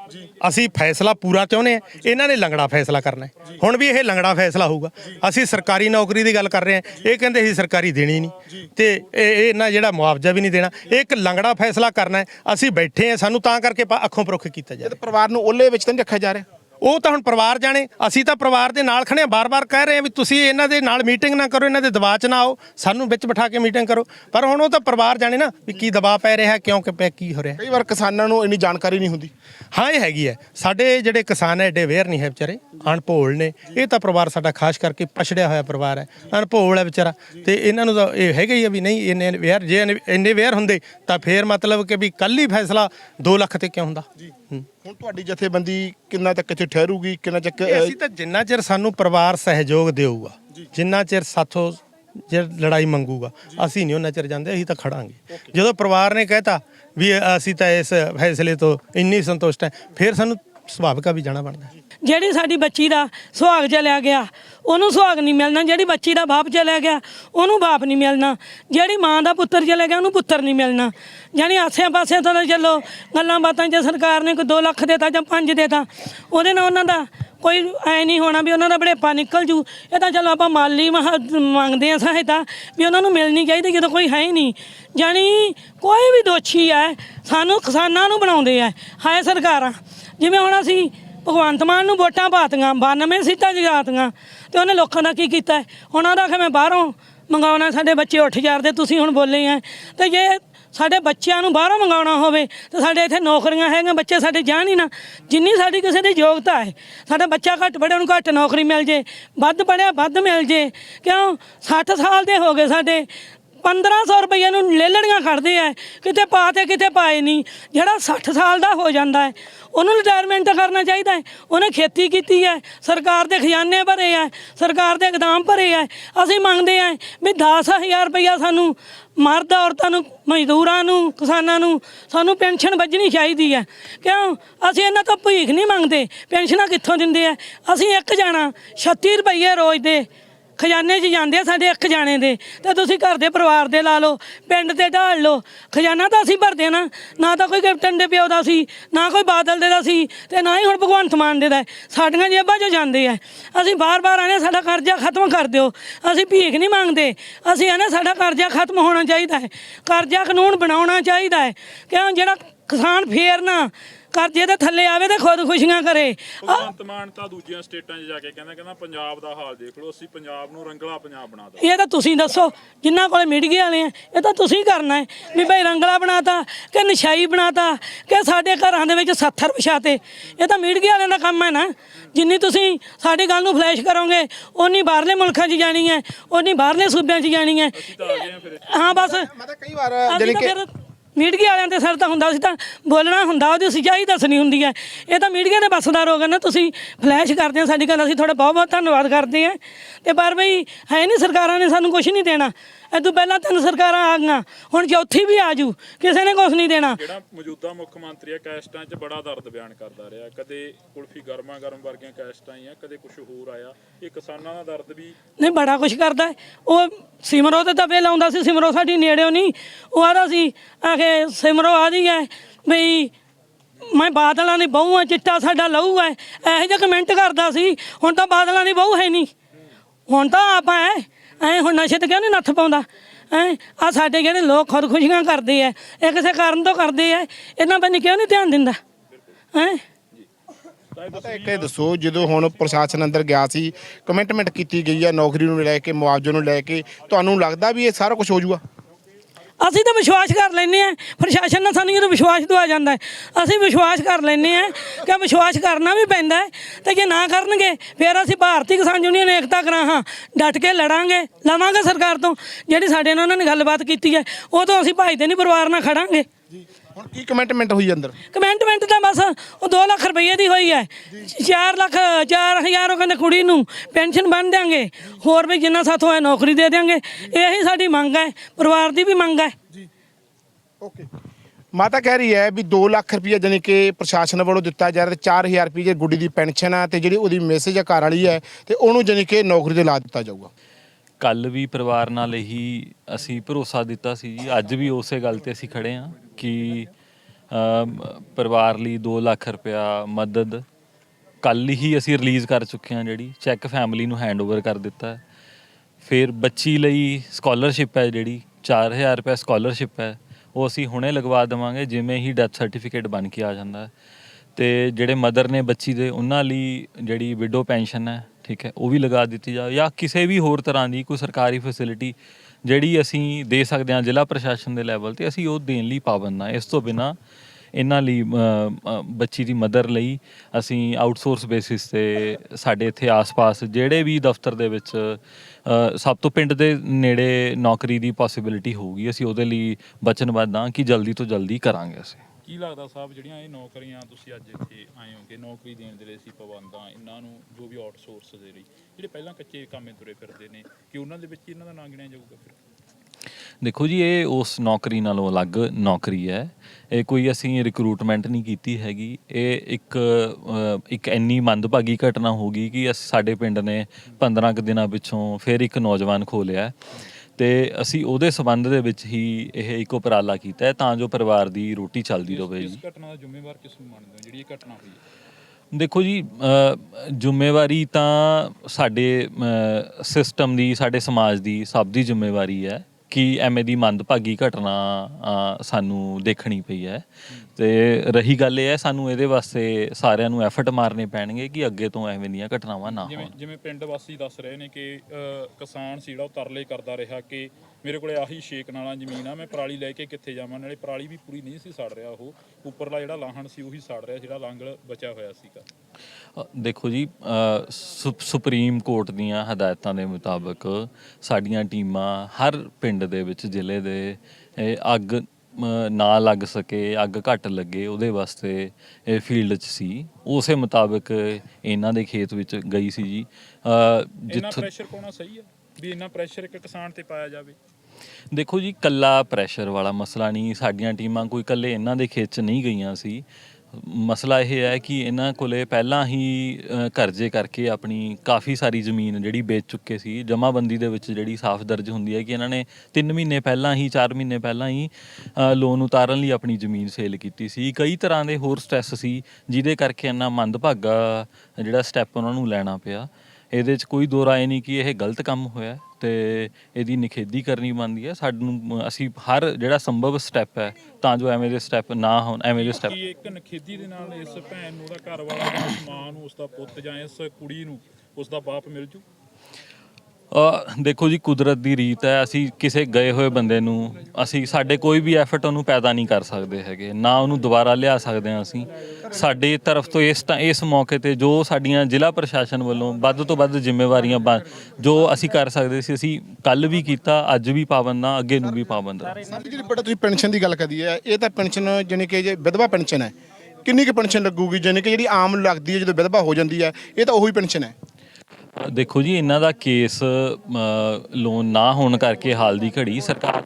ਅਸੀਂ ਫੈਸਲਾ ਪੂਰਾ ਚਾਹੁੰਦੇ ਹਾਂ। ਇਹਨਾਂ ਨੇ ਲੰਗੜਾ ਫੈਸਲਾ ਕਰਨਾ ਹੈ। ਹੁਣ ਵੀ ਇਹ ਲੰਗੜਾ ਫੈਸਲਾ ਹੋਊਗਾ। ਅਸੀਂ ਸਰਕਾਰੀ ਨੌਕਰੀ ਦੀ ਗੱਲ ਕਰ ਰਹੇ ਹਾਂ। ਇਹ ਕਹਿੰਦੇ ਸੀ ਸਰਕਾਰੀ ਦੇਣੀ ਨਹੀਂ। ਤੇ ਇਹ ਇਹ ਨਾ ਜਿਹੜਾ ਮੁਆਵਜ਼ਾ ਵੀ ਨਹੀਂ ਦੇਣਾ। ਇਹ ਇੱਕ ਲੰਗੜਾ ਫੈਸਲਾ ਕਰਨਾ ਹੈ। ਅਸੀਂ ਬੈਠੇ ਹਾਂ। ਸਾਨੂੰ ਤਾਂ ਕਰਕੇ ਅੱਖੋਂ ਪਰੋਖ ਕੀਤਾ ਜਾ ਰਿਹਾ ਪਰਿਵਾਰ ਨੂੰ ਉਹਲੇ ਵਿੱਚ ਤਾਂ ਨਹੀਂ ਰੱਖਿਆ ਜਾ ਰਿਹਾ। ਉਹ ਤਾਂ ਹੁਣ ਪਰਿਵਾਰ ਜਾਣੇ ਅਸੀਂ ਤਾਂ ਪਰਿਵਾਰ ਦੇ ਨਾਲ ਖੜੇ ਆ ਬਾਰ-ਬਾਰ ਕਹਿ ਰਹੇ ਆ ਵੀ ਤੁਸੀਂ ਇਹਨਾਂ ਦੇ ਨਾਲ ਮੀਟਿੰਗ ਨਾ ਕਰੋ ਇਹਨਾਂ ਦੇ ਦਬਾਅ 'ਚ ਨਾ ਆਓ ਸਾਨੂੰ ਵਿੱਚ ਬਿਠਾ ਕੇ ਮੀਟਿੰਗ ਕਰੋ। ਪਰ ਹੁਣ ਉਹ ਤਾਂ ਪਰਿਵਾਰ ਜਾਣੇ ਨਾ ਵੀ ਕੀ ਦਬਾਅ ਪੈ ਰਿਹਾ ਕਿਉਂ ਕਿ ਪੈ ਕੀ ਹੋ ਰਿਹਾ। ਕਈ ਵਾਰ ਕਿਸਾਨਾਂ ਨੂੰ ਇੰਨੀ ਜਾਣਕਾਰੀ ਨਹੀਂ ਹੁੰਦੀ। ਹਾਂ ਇਹ ਹੈਗੀ ਹੈ। ਸਾਡੇ ਜਿਹੜੇ ਕਿਸਾਨ ਹੈ ਏਡੇ ਵੇਅਰ ਨਹੀਂ ਹੈ ਵਿਚਾਰੇ। ਅਣਭੋਲ ਨੇ। ਇਹ ਤਾਂ ਪਰਿਵਾਰ ਸਾਡਾ ਖਾਸ ਕਰਕੇ ਪਛੜਿਆ ਹੋਇਆ ਪਰਿਵਾਰ ਹੈ। ਅਣਭੋਲ ਹੈ ਵਿਚਾਰਾ। ਤੇ ਇਹਨਾਂ ਨੂੰ ਤਾਂ ਇਹ ਹੈਗਾ ਹੀ ਆ ਵੀ ਨਹੀਂ ਇੰਨੇ ਵੇਅਰ ਜੇ ਇੰਨੇ ਵੇਅਰ ਹੁੰਦੇ ਤਾਂ ਫੇਰ ਮਤਲਬ ਕਿ ਵੀ ਕੱਲ ਹੀ ਫੈਸਲਾ 2 ਲੱਖ ਤੇ ਕਿਉਂ ਹੁੰਦਾ? ਹੂੰ। ਹੁਣ ਤੁਹਾਡੀ ਜਥੇਬੰਦੀ ਕਿੰਨਾ ਤੱਕ ਇੱਥੇ ਠਹਿਰੂਗੀ? ਕਿੰਨਾ ਚੱਕ ਇਹ ਅਸੀਂ ਤਾਂ ਜਿੰਨਾ ਚਿਰ ਸਾਨੂੰ ਪਰਿਵਾਰ ਸਹਿਯੋਗ ਦੇਊਗਾ ਜਿੰਨਾ ਚਿਰ ਸਾਥੋਂ ਜੇ ਲੜਾਈ ਮੰਗੂਗਾ ਅਸੀਂ ਨਹੀਂ ਉਹਨਾਂ ਚਿਰ ਜਾਂਦੇ ਅਸੀਂ ਤਾਂ ਖੜਾਂਗੇ। ਜਦੋਂ ਪਰਿਵਾਰ ਨੇ ਕਹਿਤਾ ਵੀ ਅਸੀਂ ਤਾਂ ਇਸ ਫੈਸਲੇ ਤੋਂ ਇੰਨੀ ਸੰਤੁਸ਼ਟ ਹੈ ਫਿਰ ਸਾਨੂੰ ਸੁਭਾਵਿਕ ਵੀ ਜਾਣਾ ਬਣਦਾ। ਹੈ। ਜਿਹੜੀ ਸਾਡੀ ਬੱਚੀ ਦਾ ਸੁਹਾਗ ਚਲਿਆ ਗਿਆ, ਉਹਨੂੰ ਸੁਹਾਗ ਨਹੀਂ ਮਿਲਣਾ। ਜਿਹੜੀ ਬੱਚੀ ਦਾ ਬਾਪ ਚਲਿਆ ਗਿਆ, ਉਹਨੂੰ ਬਾਪ ਨਹੀਂ ਮਿਲਣਾ। ਜਿਹੜੀ ਮਾਂ ਦਾ ਪੁੱਤਰ ਚਲਿਆ ਗਿਆ, ਉਹਨੂੰ ਪੁੱਤਰ ਨਹੀਂ ਮਿਲਣਾ। ਜਾਨੀ ਆਸੇ ਪਾਸੇ ਤੋਂ ਤਾਂ ਚੱਲੋ, ਗੱਲਾਂ ਬਾਤਾਂ 'ਚ ਸਰਕਾਰ ਨੇ ਕੋਈ 2 ਲੱਖ ਦੇਤਾ ਜਾਂ 5 ਦੇਤਾ, ਉਹਦੇ ਨਾਲ ਉਹਨਾਂ ਦਾ ਕੋਈ ਐ ਨਹੀਂ ਹੋਣਾ ਵੀ ਉਹਨਾਂ ਦਾ ਬੜੇਪਾ ਨਿਕਲ ਜੂ। ਇਹ ਤਾਂ ਚਲੋ ਆਪਾਂ ਮਾਲੀ ਮਹਾ- ਮੰਗਦੇ ਆ ਸਹਾਇਤਾ ਵੀ ਉਹਨਾਂ ਨੂੰ ਮਿਲਣੀ ਚਾਹੀਦੀ, ਜਦੋਂ ਕੋਈ ਹੈ ਹੀ ਨਹੀਂ। ਜਾਨੀ ਕੋਈ ਵੀ ਦੋਸ਼ੀ ਹੈ, ਸਾਨੂੰ ਕਿਸਾਨਾਂ ਨੂੰ ਬਣਾਉਂਦੇ ਆ ਹਾਏ ਸਰਕਾਰਾਂ। ਜਿਵੇਂ ਹੁਣ ਅਸੀਂ ਭਗਵੰਤ ਮਾਨ ਨੂੰ ਵੋਟਾਂ ਪਾਤੀਆਂ 92 ਸੀਟਾਂ ਜਿਤਾਤੀਆਂ, ਤੇ ਉਹਨੇ ਲੋਕਾਂ ਦਾ ਕੀ ਕੀਤਾ? ਹੈ? ਹੁਣ ਉਹਦਾ ਕਿ ਮੈਂ ਬਾਹਰੋਂ ਮੰਗਾਉਣਾ, ਸਾਡੇ ਬੱਚੇ ਉੱਠ ਜਾਂਦੇ ਤੁਸੀਂ ਹੁਣ ਬੋਲੇ ਆ। ਤੇ ਜੇ ਸਾਡੇ ਬੱਚਿਆਂ ਨੂੰ ਬਾਹਰੋਂ ਮੰਗਾਉਣਾ ਹੋਵੇ, ਤਾਂ ਸਾਡੇ ਇੱਥੇ ਨੌਕਰੀਆਂ ਹੈਗੀਆਂ, ਬੱਚੇ ਸਾਡੇ ਜਾਣ ਹੀ ਨਾ। ਜਿੰਨੀ ਸਾਡੀ ਕਿਸੇ ਦੀ ਯੋਗਤਾ ਹੈ, ਸਾਡਾ ਬੱਚਾ ਘੱਟ ਪੜ੍ਹਿਆ ਉਹਨੂੰ ਘੱਟ ਨੌਕਰੀ ਮਿਲ ਜੇ, ਵੱਧ ਪੜ੍ਹਿਆ, ਵੱਧ ਮਿਲ ਜੇ। ਕਿਉਂ? 60 ਸਾਲ ਦੇ ਹੋ ਗਏ ਸਾਡੇ। 1500 ਰੁਪਏ ਨੂੰ ਲੇਲੜੀਆਂ ਖੜਦੇ ਆ ਕਿਤੇ ਪਾ ਤੇ ਕਿਤੇ ਪਾਏ ਨਹੀਂ। ਜਿਹੜਾ 60 ਸਾਲ ਦਾ ਹੋ ਜਾਂਦਾ ਹੈ ਉਹਨੂੰ ਰਿਟਾਇਰਮੈਂਟ ਕਰਨਾ ਚਾਹੀਦਾ ਹੈ ਉਹਨੇ ਖੇਤੀ ਕੀਤੀ ਹੈ ਸਰਕਾਰ ਦੇ ਖਜ਼ਾਨੇ ਭਰੇ ਆ ਸਰਕਾਰ ਦੇ ਗਦਾਮ ਭਰੇ ਆ ਅਸੀਂ ਮੰਗਦੇ ਆ ਵੀ 10000 ਰੁਪਇਆ ਸਾਨੂੰ ਮਰਦ ਔਰਤਾਂ ਨੂੰ, ਮਜ਼ਦੂਰਾਂ ਨੂੰ, ਕਿਸਾਨਾਂ ਨੂੰ, ਸਾਨੂੰ ਪੈਨਸ਼ਨ ਵੱਜਣੀ ਚਾਹੀਦੀ ਹੈ ਕਿਉਂ? ਅਸੀਂ ਇਹਨਾਂ ਤੋਂ ਭੀਖ ਨਹੀਂ ਮੰਗਦੇ। ਪੈਨਸ਼ਨਾਂ ਕਿੱਥੋਂ ਦਿੰਦੇ ਆ ਅਸੀਂ ਇੱਕ ਜਾਣਾ 36 ਰੁਪਏ ਰੋਜ਼ ਦੇ ਖਜ਼ਾਨੇ 'ਚ ਜਾਂਦੇ ਆ ਸਾਡੇ ਇੱਕ ਜਾਣੇ ਦੇ, ਤੇ ਤੁਸੀਂ ਘਰ ਦੇ ਪਰਿਵਾਰ ਦੇ ਲਾ ਲਓ, ਪਿੰਡ ਤੇ ਢਾਲ ਲਓ। ਖਜ਼ਾਨਾ ਤਾਂ ਅਸੀਂ ਭਰਦੇ ਨਾ ਨਾ ਤਾਂ ਕੋਈ ਕੈਪਟਨ ਦੇ ਪਿਓ ਦਾ ਸੀ, ਨਾ ਕੋਈ ਬਾਦਲ ਦੇ ਦਾ ਸੀ, ਤੇ ਨਾ ਹੀ ਹੁਣ ਭਗਵੰਤ ਮਾਨ ਦੇ ਦਾ ਹੈ। ਸਾਡੀਆਂ ਜੇਬਾਂ 'ਚੋਂ ਜਾਂਦੇ ਆ। ਅਸੀਂ ਬਾਰ-ਬਾਰ ਆਨੇ ਸਾਡਾ ਕਰਜ਼ਾ ਖਤਮ ਕਰ ਦਿਓ। ਅਸੀਂ ਭੀਖ ਨਹੀਂ ਮੰਗਦੇ। ਅਸੀਂ ਆਨੇ ਸਾਡਾ ਕਰਜ਼ਾ ਖਤਮ ਹੋਣਾ ਚਾਹੀਦਾ ਹੈ। ਕਰਜ਼ਾ ਕਾਨੂੰਨ ਬਣਾਉਣਾ ਚਾਹੀਦਾ ਹੈ। ਕਿਉਂ? ਜਿਹੜਾ ਕਿਸਾਨ ਫੇਰ ਨਾ ਕਰਜ਼ੇ ਦੇ ਥੱਲੇ ਆਵੇ ਤੇ ਖੁਦ ਖੁਸ਼ੀਆਂ ਕਰੇ। ਆਹ। ਭਗਵੰਤ ਮਾਨ ਤਾਂ ਦੂਜੀਆਂ ਸਟੇਟਾਂ 'ਚ ਜਾ ਕੇ ਕਹਿੰਦਾ ਕਹਿੰਦਾ ਪੰਜਾਬ ਦਾ ਹਾਲ ਦੇਖ ਲਓ ਅਸੀਂ ਪੰਜਾਬ ਨੂੰ ਰੰਗਲਾ ਪੰਜਾਬ ਬਣਾ ਦਾਂ ਇਹ ਤਾਂ ਤੁਸੀਂ ਦੱਸੋ ਜਿਨ੍ਹਾਂ ਕੋਲੇ ਮੀਡੀਆ ਵਾਲੇ ਆ ਇਹ ਤਾਂ ਤੁਸੀਂ ਕਰਨਾ ਹੈ ਵੀ ਭਾਈ ਰੰਗਲਾ ਬਣਾਤਾ ਕਿ ਨਸ਼ਾਈ ਬਣਾਤਾ ਕਿ ਸਾਡੇ ਘਰਾਂ ਦੇ ਵਿੱਚ ਸੱਥਰ ਵਿਛਾਤੇ। ਇਹ ਤਾਂ ਮੀਡੀਆ ਵਾਲਿਆਂ ਦਾ ਕੰਮ ਹੈ ਨਾ। ਜਿੰਨੀ ਤੁਸੀਂ ਸਾਡੀ ਗੱਲ ਨੂੰ ਫਲੈਸ਼ ਕਰੋਗੇ ਓਨੀ ਬਾਹਰਲੇ ਮੁਲਕਾਂ 'ਚ ਜਾਣੀ ਹੈ ਓਨੀ ਬਾਹਰਲੇ ਸੂਬਿਆਂ 'ਚ ਜਾਣੀ ਹੈ। ਹਾਂ ਬਸ। ਮੈਂ ਤਾਂ ਕਈ ਵਾਰ ਅਸੀਂ ਜਾਣੀ ਤਾਂ ਕਿ ਫਿਰ ਮੀਡੀਆ ਵਾਲਿਆਂ ਤੇ ਸਰ ਤਾਂ ਹੁੰਦਾ ਸੀ ਤਾਂ ਬੋਲਣਾ ਹੁੰਦਾ, ਉਹਦੀ ਸੱਚਾਈ ਦੱਸਣੀ ਹੁੰਦੀ ਹੈ। ਇਹ ਤਾਂ ਮੀਡੀਆ ਦੇ ਬਸ ਹੋ ਗਏ ਨਾ, ਤੁਸੀਂ ਫਲੈਸ਼ ਕਰਦੇ ਹੋ, ਸਾਡੀ ਗੱਲ ਅਸੀਂ ਤੁਹਾਡਾ ਬਹੁਤ ਬਹੁਤ ਧੰਨਵਾਦ ਕਰਦੇ ਹਾਂ। ਤੇ ਪਰ ਬਈ, ਹੈ ਨਹੀਂ ਸਰਕਾਰਾਂ ਨੇ ਸਾਨੂੰ ਕੁਝ ਨਹੀਂ ਦੇਣਾ। ਇਹ ਤੋਂ ਪਹਿਲਾਂ ਤਿੰਨ ਸਰਕਾਰਾਂ ਆ ਗਈਆਂ। ਹੁਣ ਚੌਥੀ ਵੀ ਆਜੂ ਕਿਸੇ ਨੇ ਕੁਝ ਨਹੀਂ ਦੇਣਾ। ਜਿਹੜਾ ਮੌਜੂਦਾ ਮੁੱਖ ਮੰਤਰੀ ਆ ਕੈਸਟਾਂ 'ਚ ਬੜਾ ਦਰਦ ਬਿਆਨ ਕਰਦਾ ਰਿਹਾ। ਕਦੇ ਕੁਲਫੀ ਗਰਮਾ ਗਰਮ ਵਰਗੀਆਂ ਕੈਸਟਾਂ ਆਈਆਂ ਕਦੇ ਕੁਝ ਹੋਰ ਆਇਆ। ਇਹ ਕਿਸਾਨਾਂ ਦਾ ਦਰਦ ਵੀ ਨਹੀਂ ਬੜਾ ਕੁਝ ਕਰਦਾ। ਹੈ। ਉਹ ਸਿਮਰੋ ਤੇ ਦਬੇ ਲਾਉਂਦਾ ਸੀ। ਸਿਮਰੋ ਸਾਡੀ ਨੇੜਿਓ ਨਹੀਂ। ਉਹ ਆਦਾ ਸੀ ਆਖੇ ਸਿਮਰੋ ਆਦੀ ਹੈ ਬਈ ਮੈਂ ਬਾਦਲਾਂ ਦੀ ਬਹੂ ਆ ਚਿੱਟਾ ਸਾਡਾ ਲਹੂ ਹੈ ਇਹੋ ਜਿਹਾ ਕਮੈਂਟ ਕਰਦਾ ਸੀ। ਹੁਣ ਤਾਂ ਬਾਦਲਾਂ ਦੀ ਬਹੂ ਹੈ ਨਹੀਂ। ਹੁਣ ਤਾਂ ਆਪਾਂ ਐ ਐ ਹੁਣ ਨਸ਼ੇ ਤੇ ਕਿਉਂ ਨਹੀਂ ਨੱਥ ਪਾਉਂਦਾ? ਐ ਆ ਸਾਡੇ ਜਿਹੜੇ ਲੋਕ ਖੁਦਕੁਸ਼ੀਆਂ ਕਰਦੇ ਐ, ਇਹ ਕਿਸੇ ਕਾਰਨ ਤੋਂ ਕਰਦੇ ਐ, ਇਹਨਾਂ ਬੰਨੀ ਕਿਉਂ ਨਹੀਂ ਧਿਆਨ ਦਿੰਦਾ? ਹੈ ਤਾਂ ਇੱਕ ਇਹ ਦੱਸੋ, ਜਦੋਂ ਹੁਣ ਪ੍ਰਸ਼ਾਸਨ ਅੰਦਰ ਗਿਆ ਸੀ ਕਮਿਟਮੈਂਟ ਕੀਤੀ ਗਈ ਹੈ ਨੌਕਰੀ ਨੂੰ ਲੈ ਕੇ, ਮੁਆਵਜ਼ੇ ਨੂੰ ਲੈ ਕੇ, ਤੁਹਾਨੂੰ ਲੱਗਦਾ ਵੀ ਇਹ ਸਾਰਾ ਕੁਝ ਹੋ ਜਾਊਗਾ ਅਸੀਂ ਤਾਂ ਵਿਸ਼ਵਾਸ ਕਰ ਲੈਨੇ ਆ ਪ੍ਰਸ਼ਾਸਨ ਨਾਲ ਸਾਨੂੰ ਜਦੋਂ ਵਿਸ਼ਵਾਸ ਦਵਾ ਜਾਂਦਾ ਅਸੀਂ ਵਿਸ਼ਵਾਸ ਕਰ ਲੈਨੇ ਆ ਕਿ ਵਿਸ਼ਵਾਸ ਕਰਨਾ ਵੀ ਪੈਂਦਾ ਹੈ ਤੇ ਜੇ ਨਾ ਕਰਨਗੇ, ਫਿਰ ਅਸੀਂ ਭਾਰਤੀ ਕਿਸਾਨ ਯੂਨੀਅਨ ਏਕਤਾ ਕਰਾਹਾਂ ਡਟ ਕੇ ਲੜਾਂਗੇ, ਲਵਾਂਗੇ ਸਰਕਾਰ ਤੋਂ। ਜਿਹੜੀ ਸਾਡੇ ਨਾਲ ਉਹਨਾਂ ਨੇ ਗੱਲਬਾਤ ਕੀਤੀ ਹੈ, ਉਹ ਤੋਂ ਅਸੀਂ ਭਾਈ ਤੇ ਨਹੀਂ ਪਰਿਵਾਰ ਨਾਲ ਖੜਾਂਗੇ। ਹੁਣ ਕੀ ਕਮੈਂਟਮੈਂਟ ਹੋਈ ਅੰਦਰ? ਕਮੈਂਟਮੈਂਟ ਤਾਂ ਬਸ ਉਹ 2 ਲੱਖ ਰੁਪਏ ਦੀ ਹੋਈ ਹੈ। 4 ਲੱਖ 4000 ਉਹ ਕਹਿੰਦੇ ਕੁੜੀ ਨੂੰ ਪੈਨਸ਼ਨ ਬਣ ਦਿਆਂਗੇ। ਹੋਰ ਵੀ ਜਿੰਨਾ ਸਾਥੋਂ ਹੈ ਨੌਕਰੀ ਦੇ ਦਿਆਂਗੇ। ਇਹੀ ਸਾਡੀ ਮੰਗ ਹੈ। ਪਰਿਵਾਰ ਦੀ ਵੀ ਮੰਗ ਹੈ। ਓਕੇ। ਮਾਤਾ ਕਹਿ ਰਹੀ ਹੈ ਵੀ 2 ਲੱਖ ਰੁਪਏ ਜਾਨੀ ਕਿ ਪ੍ਰਸ਼ਾਸਨ ਵੱਲੋਂ ਦਿੱਤਾ ਜਾ ਰਿਹਾ ਤੇ 4000 ਰੁਪਏ ਜਿਹੜੀ ਗੁੱਡੀ ਦੀ ਪੈਨਸ਼ਨ ਆ ਤੇ ਜਿਹੜੀ ਉਹਦੀ ਮੈਸੇਜ ਆ ਘਰ ਵਾਲੀ ਹੈ ਤੇ ਉਹਨੂੰ ਜਾਨੀ ਕਿ ਨੌਕਰੀ ਤੇ ਲਾ ਦਿੱਤਾ ਜਾਊਗਾ। ਕੱਲ ਵੀ ਪਰਿਵਾਰ ਨਾਲ ਇਹੀ ਅਸੀਂ ਭਰੋਸਾ ਦਿੱਤਾ ਸੀ ਜੀ। ਅੱਜ ਵੀ ਉਸੇ ਗੱਲ ਤੇ ਅਸੀਂ ਖੜੇ ਹਾਂ। ਕਿ ਅਮ, ਪਰਿਵਾਰ ਲਈ 2 ਲੱਖ ਰੁਪਇਆ ਮਦਦ ਕੱਲ ਹੀ ਅਸੀਂ ਰਿਲੀਜ਼ ਕਰ ਚੁੱਕੇ ਹਾਂ ਜਿਹੜੀ ਚੈੱਕ ਫੈਮਿਲੀ ਨੂੰ ਹੈਂਡਓਵਰ ਕਰ ਦਿੱਤਾ ਹੈ। ਫਿਰ ਬੱਚੀ ਲਈ ਸਕਾਲਰਸ਼ਿਪ ਹੈ ਜਿਹੜੀ 4000 ਰੁਪਏ ਸਕਾਲਰਸ਼ਿਪ ਹੈ ਉਹ ਅਸੀਂ ਹੁਣੇ ਲਗਵਾ ਦੇਵਾਂਗੇ ਜਿਵੇਂ ਹੀ ਡੈਥ ਸਰਟੀਫਿਕੇਟ ਬਣ ਕੇ ਆ ਜਾਂਦਾ ਹੈ। ਤੇ ਜਿਹੜੇ ਮਦਰ ਨੇ ਬੱਚੀ ਦੇ ਉਹਨਾਂ ਲਈ ਜਿਹੜੀ ਵਿਡੋ ਪੈਨਸ਼ਨ ਹੈ ਠੀਕ ਹੈ ਉਹ ਵੀ ਲਗਾ ਦਿੱਤੀ ਜਾਵੇ ਜਾਂ ਕਿਸੇ ਵੀ ਹੋਰ ਤਰ੍ਹਾਂ ਦੀ ਕੋਈ ਸਰਕਾਰੀ ਫੈਸਿਲਿਟੀ ਜਿਹੜੀ ਅਸੀਂ ਦੇ ਸਕਦੇ ਹਾਂ ਜ਼ਿਲ੍ਹਾ ਪ੍ਰਸ਼ਾਸਨ ਦੇ ਲੈਵਲ ਤੇ ਅਸੀਂ ਉਹ ਦੇਣ ਲਈ ਪਾਬੰਦ ਹਾਂ। ਇਸ ਤੋਂ ਬਿਨਾ ਇਹਨਾਂ ਲਈ ਬੱਚੀ ਦੀ ਮਦਰ ਲਈ ਅਸੀਂ ਆਊਟਸੋਰਸ ਬੇਸਿਸ ਤੇ ਸਾਡੇ ਇੱਥੇ ਆਸ-ਪਾਸ ਜਿਹੜੇ ਵੀ ਦਫ਼ਤਰ ਦੇ ਵਿੱਚ ਸਭ ਤੋਂ ਪਿੰਡ ਦੇ ਨੇੜੇ ਨੌਕਰੀ ਦੀ ਪੋਸਿਬਿਲਿਟੀ ਹੋਊਗੀ, ਅਸੀਂ ਉਹਦੇ ਲਈ ਵਚਨਬੱਧ ਹਾਂ ਕਿ ਜਲਦੀ ਤੋਂ ਜਲਦੀ ਕਰਾਂਗੇ ਅਸੀਂ। ਕੀ ਲੱਗਦਾ ਸਾਹਿਬ, ਜਿਹੜੀਆਂ ਇਹ ਨੌਕਰੀਆਂ ਤੁਸੀਂ ਅੱਜ ਇੱਥੇ ਆਏ ਹੋਗੇ ਨੌਕਰੀ ਦੇਣ ਦੇ ਲਈ ਅਸੀਂ ਪਾਬੰਦਾਂ ਇਹਨਾਂ ਨੂੰ ਜੋ ਵੀ ਆਊਟਸੋਰਸ ਦੇ ਲਈ, ਜਿਹੜੇ ਪਹਿਲਾਂ ਕੱਚੇ ਕਾਮੇ ਤੁਰੇ ਫਿਰਦੇ ਨੇ, ਕਿ ਉਹਨਾਂ ਦੇ ਵਿੱਚ ਇਹਨਾਂ ਦਾ ਨਾਂ ਗਿਣਿਆ ਜਾਊਗਾ ਫਿਰ? ਦੇਖੋ ਜੀ, ਇਹ ਉਸ ਨੌਕਰੀ ਨਾਲੋਂ ਅਲੱਗ ਨੌਕਰੀ ਹੈ। ਇਹ ਕੋਈ ਅਸੀਂ ਰਿਕਰੂਟਮੈਂਟ ਨਹੀਂ ਕੀਤੀ ਹੈਗੀ। ਇਹ ਇੱਕ ਇੱਕ ਇੰਨੀ ਮੰਦਭਾਗੀ ਘਟਨਾ ਹੋ ਗਈ ਕਿ ਅਸ- ਸਾਡੇ ਪਿੰਡ ਨੇ 15 ਕੁ ਦਿਨਾਂ ਪਿੱਛੋਂ ਫਿਰ ਇੱਕ ਨੌਜਵਾਨ ਖੋਲਿਆ ਤੇ ਅਸੀਂ ਉਹਦੇ ਸਬੰਧ ਦੇ ਵਿੱਚ ਹੀ ਇਹ ਇੱਕ ਉਪਰਾਲਾ ਕੀਤਾ ਹੈ ਤਾਂ ਜੋ ਪਰਿਵਾਰ ਦੀ ਰੋਟੀ ਚੱਲਦੀ ਰਹੇ ਜੀ। ਇਸ ਘਟਨਾ ਦਾ ਜ਼ਿੰਮੇਵਾਰ ਕਿਸ ਨੂੰ ਮੰਨਦੇ ਹੋ? ਜਿਹੜੀ ਇਹ ਘਟਨਾ ਹੋਈ ਹੈ। ਦੇਖੋ ਜੀ ਅ, ਜ਼ਿੰਮੇਵਾਰੀ ਤਾਂ ਸਾਡੇ ਸਿਸਟਮ ਦੀ ਸਾਡੇ ਸਮਾਜ ਦੀ ਸਭ ਦੀ ਜ਼ਿੰਮੇਵਾਰੀ ਹੈ ਕਿ ਐਵੇਂ ਦੀ ਮੰਦਭਾਗੀ ਘਟਨਾ ਅ, ਸਾਨੂੰ ਦੇਖਣੀ ਪਈ ਹੈ। ਤੇ ਰਹੀ ਗੱਲ ਇਹ ਹੈ ਸਾਨੂੰ ਇਹਦੇ ਵਾਸਤੇ ਸਾਰਿਆਂ ਨੂੰ ਐਫਰਟ ਮਾਰਨੇ ਪੈਣਗੇ ਕਿ ਅੱਗੇ ਤੋਂ ਐਵੇਂ ਦੀਆਂ ਘਟਨਾਵਾਂ ਨਾ ਜਿਵੇਂ ਹੋਣ। ਜਿਵੇਂ ਪਿੰਡ ਵਾਸੀ ਦੱਸ ਰਹੇ ਨੇ ਕਿ ਅ, ਕਿਸਾਨ ਸੀ ਜਿਹੜਾ ਉਹ ਤਰਲੇ ਕਰਦਾ ਰਿਹਾ ਕਿ ਮੇਰੇ ਕੋਲੇ ਆਹੀ ਛੇਕ ਨਾਲਾਂ ਜ਼ਮੀਨ ਆ ਮੈਂ ਪਰਾਲੀ ਲੈ ਕੇ ਕਿੱਥੇ ਜਾਵਾਂ? ਨਾਲੇ ਪਰਾਲੀ ਵੀ ਪੂਰੀ ਨਹੀਂ ਸੀ ਸੜ ਰਿਹਾ ਉਹ। ਉੱਪਰਲਾ ਜਿਹੜਾ ਲਾਹਣ ਸੀ ਉਹੀ ਸੜ ਰਿਹਾ ਜਿਹੜਾ ਲਾਂਗਲ ਬਚਿਆ ਹੋਇਆ ਸੀਗਾ। ਅ, ਦੇਖੋ ਜੀ ਅ, ਸੁਪਰੀਮ ਕੋਰਟ ਦੀਆਂ ਹਦਾਇਤਾਂ ਦੇ ਮੁਤਾਬਕ ਸਾਡੀਆਂ ਟੀਮਾਂ ਹਰ ਪਿੰਡ ਦੇ ਵਿੱਚ ਜ਼ਿਲ੍ਹੇ ਦੇ ਇਹ ਅੱਗ ਨਾ ਲੱਗ ਸਕੇ ਅੱਗ ਘੱਟ ਲੱਗੇ ਉਹਦੇ ਵਾਸਤੇ ਇਹ ਫੀਲਡ 'ਚ ਸੀ। ਉਸੇ ਮੁਤਾਬਕ ਇਹਨਾਂ ਦੇ ਖੇਤ ਵਿੱਚ ਗਈ ਸੀ ਜੀ। ਜਿੱਥੋਂ ਪ੍ਰੈਸ਼ਰ ਪਾਉਣਾ ਸਹੀ ਹੈ? ਵੀ ਇੰਨਾ ਪ੍ਰੈਸ਼ਰ ਇੱਕ ਕਿਸਾਨ ਤੇ ਪਾਇਆ ਜਾਵੇ? ਦੇਖੋ ਜੀ ਕੱਲਾ ਪ੍ਰੈਸ਼ਰ ਵਾਲਾ ਮਸਲਾ ਨਹੀਂ। ਸਾਡੀਆਂ ਟੀਮਾਂ ਕੋਈ ਕੱਲੇ ਇਹਨਾਂ ਦੇ ਖੇਤ 'ਚ ਨਹੀਂ ਗਈਆਂ ਸੀ। ਮਸਲਾ ਇਹ ਹੈ ਕਿ ਇਹਨਾਂ ਕੋਲੇ ਪਹਿਲਾਂ ਹੀ ਅ, ਕਰਜ਼ੇ ਕਰਕੇ ਆਪਣੀ ਕਾਫੀ ਸਾਰੀ ਜ਼ਮੀਨ ਜਿਹੜੀ ਵੇਚ ਚੁੱਕੇ ਸੀ। ਜਮਾਬੰਦੀ ਦੇ ਵਿੱਚ ਜਿਹੜੀ ਸਾਫ਼ ਦਰਜ ਹੁੰਦੀ ਹੈ ਕਿ ਇਹਨਾਂ ਨੇ 3 ਮਹੀਨੇ ਪਹਿਲਾਂ ਹੀ 4 ਮਹੀਨੇ ਪਹਿਲਾਂ ਹੀ ਲੋਨ ਉਤਾਰਨ ਲਈ ਆਪਣੀ ਜ਼ਮੀਨ ਸੇਲ ਕੀਤੀ ਸੀ। ਕਈ ਤਰ੍ਹਾਂ ਦੇ ਹੋਰ ਸਟ੍ਰੈਸ ਸੀ ਜਿਹਦੇ ਕਰਕੇ ਇਹਨਾਂ ਮੰਦਭਾਗਾ ਜਿਹੜਾ ਸਟੈਪ ਉਹਨਾਂ ਨੂੰ ਲੈਣਾ ਪਿਆ। ਇਹਦੇ 'ਚ ਕੋਈ ਦੋ ਰਾਏ ਨਹੀਂ ਕਿ ਇਹ ਗਲਤ ਕੰਮ ਹੋਇਆ ਤੇ ਇਹਦੀ ਨਿਖੇਧੀ ਕਰਨੀ ਬਣਦੀ ਹੈ। ਸਾਨੂੰ ਅਸੀਂ ਹਰ ਜਿਹੜਾ ਸੰਭਵ ਸਟੈਪ ਹੈ, ਤਾਂ ਜੋ ਐਵੇਂ ਦੇ ਸਟੈਪ ਨਾ ਹੋਣ, ਐਵੇਂ ਦੇ ਸਟੈਪ ਕੀ ਇੱਕ ਨਖੇਦੀ ਦੇ ਨਾਲ ਇਸ ਭੈਣ ਨੂੰ ਉਹਦਾ ਘਰ ਵਾਲਾ ਉਸ ਮਾਂ ਨੂੰ, ਉਸ ਦਾ ਪੁੱਤ ਜਾਂ ਇਸ ਕੁੜੀ ਨੂੰ ਉਸ ਦਾ ਬਾਪ ਮਿਲ ਜੂ? ਦੇਖੋ ਜੀ, ਕੁਦਰਤ ਦੀ ਰੀਤ ਹੈ, ਅਸੀਂ ਕਿਸੇ ਗਏ ਹੋਏ ਬੰਦੇ ਨੂੰ, ਅਸੀਂ ਸਾਡੇ ਕੋਈ ਵੀ ਐਫਰਟ ਉਹਨੂੰ ਪੈਦਾ ਨਹੀਂ ਕਰ ਸਕਦੇ ਹੈਗੇ, ਨਾ ਉਹਨੂੰ ਦੁਬਾਰਾ ਲਿਆ ਸਕਦੇ ਹਾਂ ਅਸੀਂ। ਸਾਡੇ ਤਰਫ ਤੋਂ ਇਸ ਤਾਂ ਇਸ ਮੌਕੇ ਤੇ ਜੋ ਸਾਡੀਆਂ ਜ਼ਿਲ੍ਹਾ ਪ੍ਰਸ਼ਾਸਨ ਵੱਲੋਂ ਵੱਧ ਤੋਂ ਵੱਧ ਜ਼ਿੰਮੇਵਾਰੀਆਂ ਬਣ- ਜੋ ਅਸੀਂ ਕਰ ਸਕਦੇ ਸੀ, ਅਸੀਂ ਕੱਲ ਵੀ ਕੀਤਾ, ਅੱਜ ਵੀ ਪਾਬੰਦ ਹਾਂ, ਅੱਗੇ ਨੂੰ ਵੀ ਪਾਬੰਦ ਹਾਂ। ਸਰ ਜਿਹੜੀ ਬੜਾ ਤੁਸੀਂ ਪੈਨਸ਼ਨ ਦੀ ਗੱਲ ਕਰੀ ਹੈ, ਇਹ ਤਾਂ ਪੈਨਸ਼ਨ ਜਾਣੀ ਕਿ ਜੇ ਵਿਧਵਾ ਪੈਨਸ਼ਨ ਹੈ, ਕਿੰਨੀ ਕੁ ਪੈਨਸ਼ਨ ਲੱਗੂਗੀ? ਜਾਣੀ ਕਿ ਜਿਹੜੀ ਆਮ ਲੱਗਦੀ ਹੈ, ਜਦੋਂ ਵਿਧਵਾ ਹੋ ਜਾਂਦੀ ਹੈ, ਇਹ ਤਾਂ ਉਹੀ ਪੈਨਸ਼ਨ ਹੈ। ਦੇਖੋ ਜੀ ਇਹਨਾਂ ਦਾ ਕੇਸ ਲੋਨ ਨਾ ਹੋਣ ਕਰਕੇ ਹਾਲ ਦੀ ਘੜੀ ਸਰਕਾਰ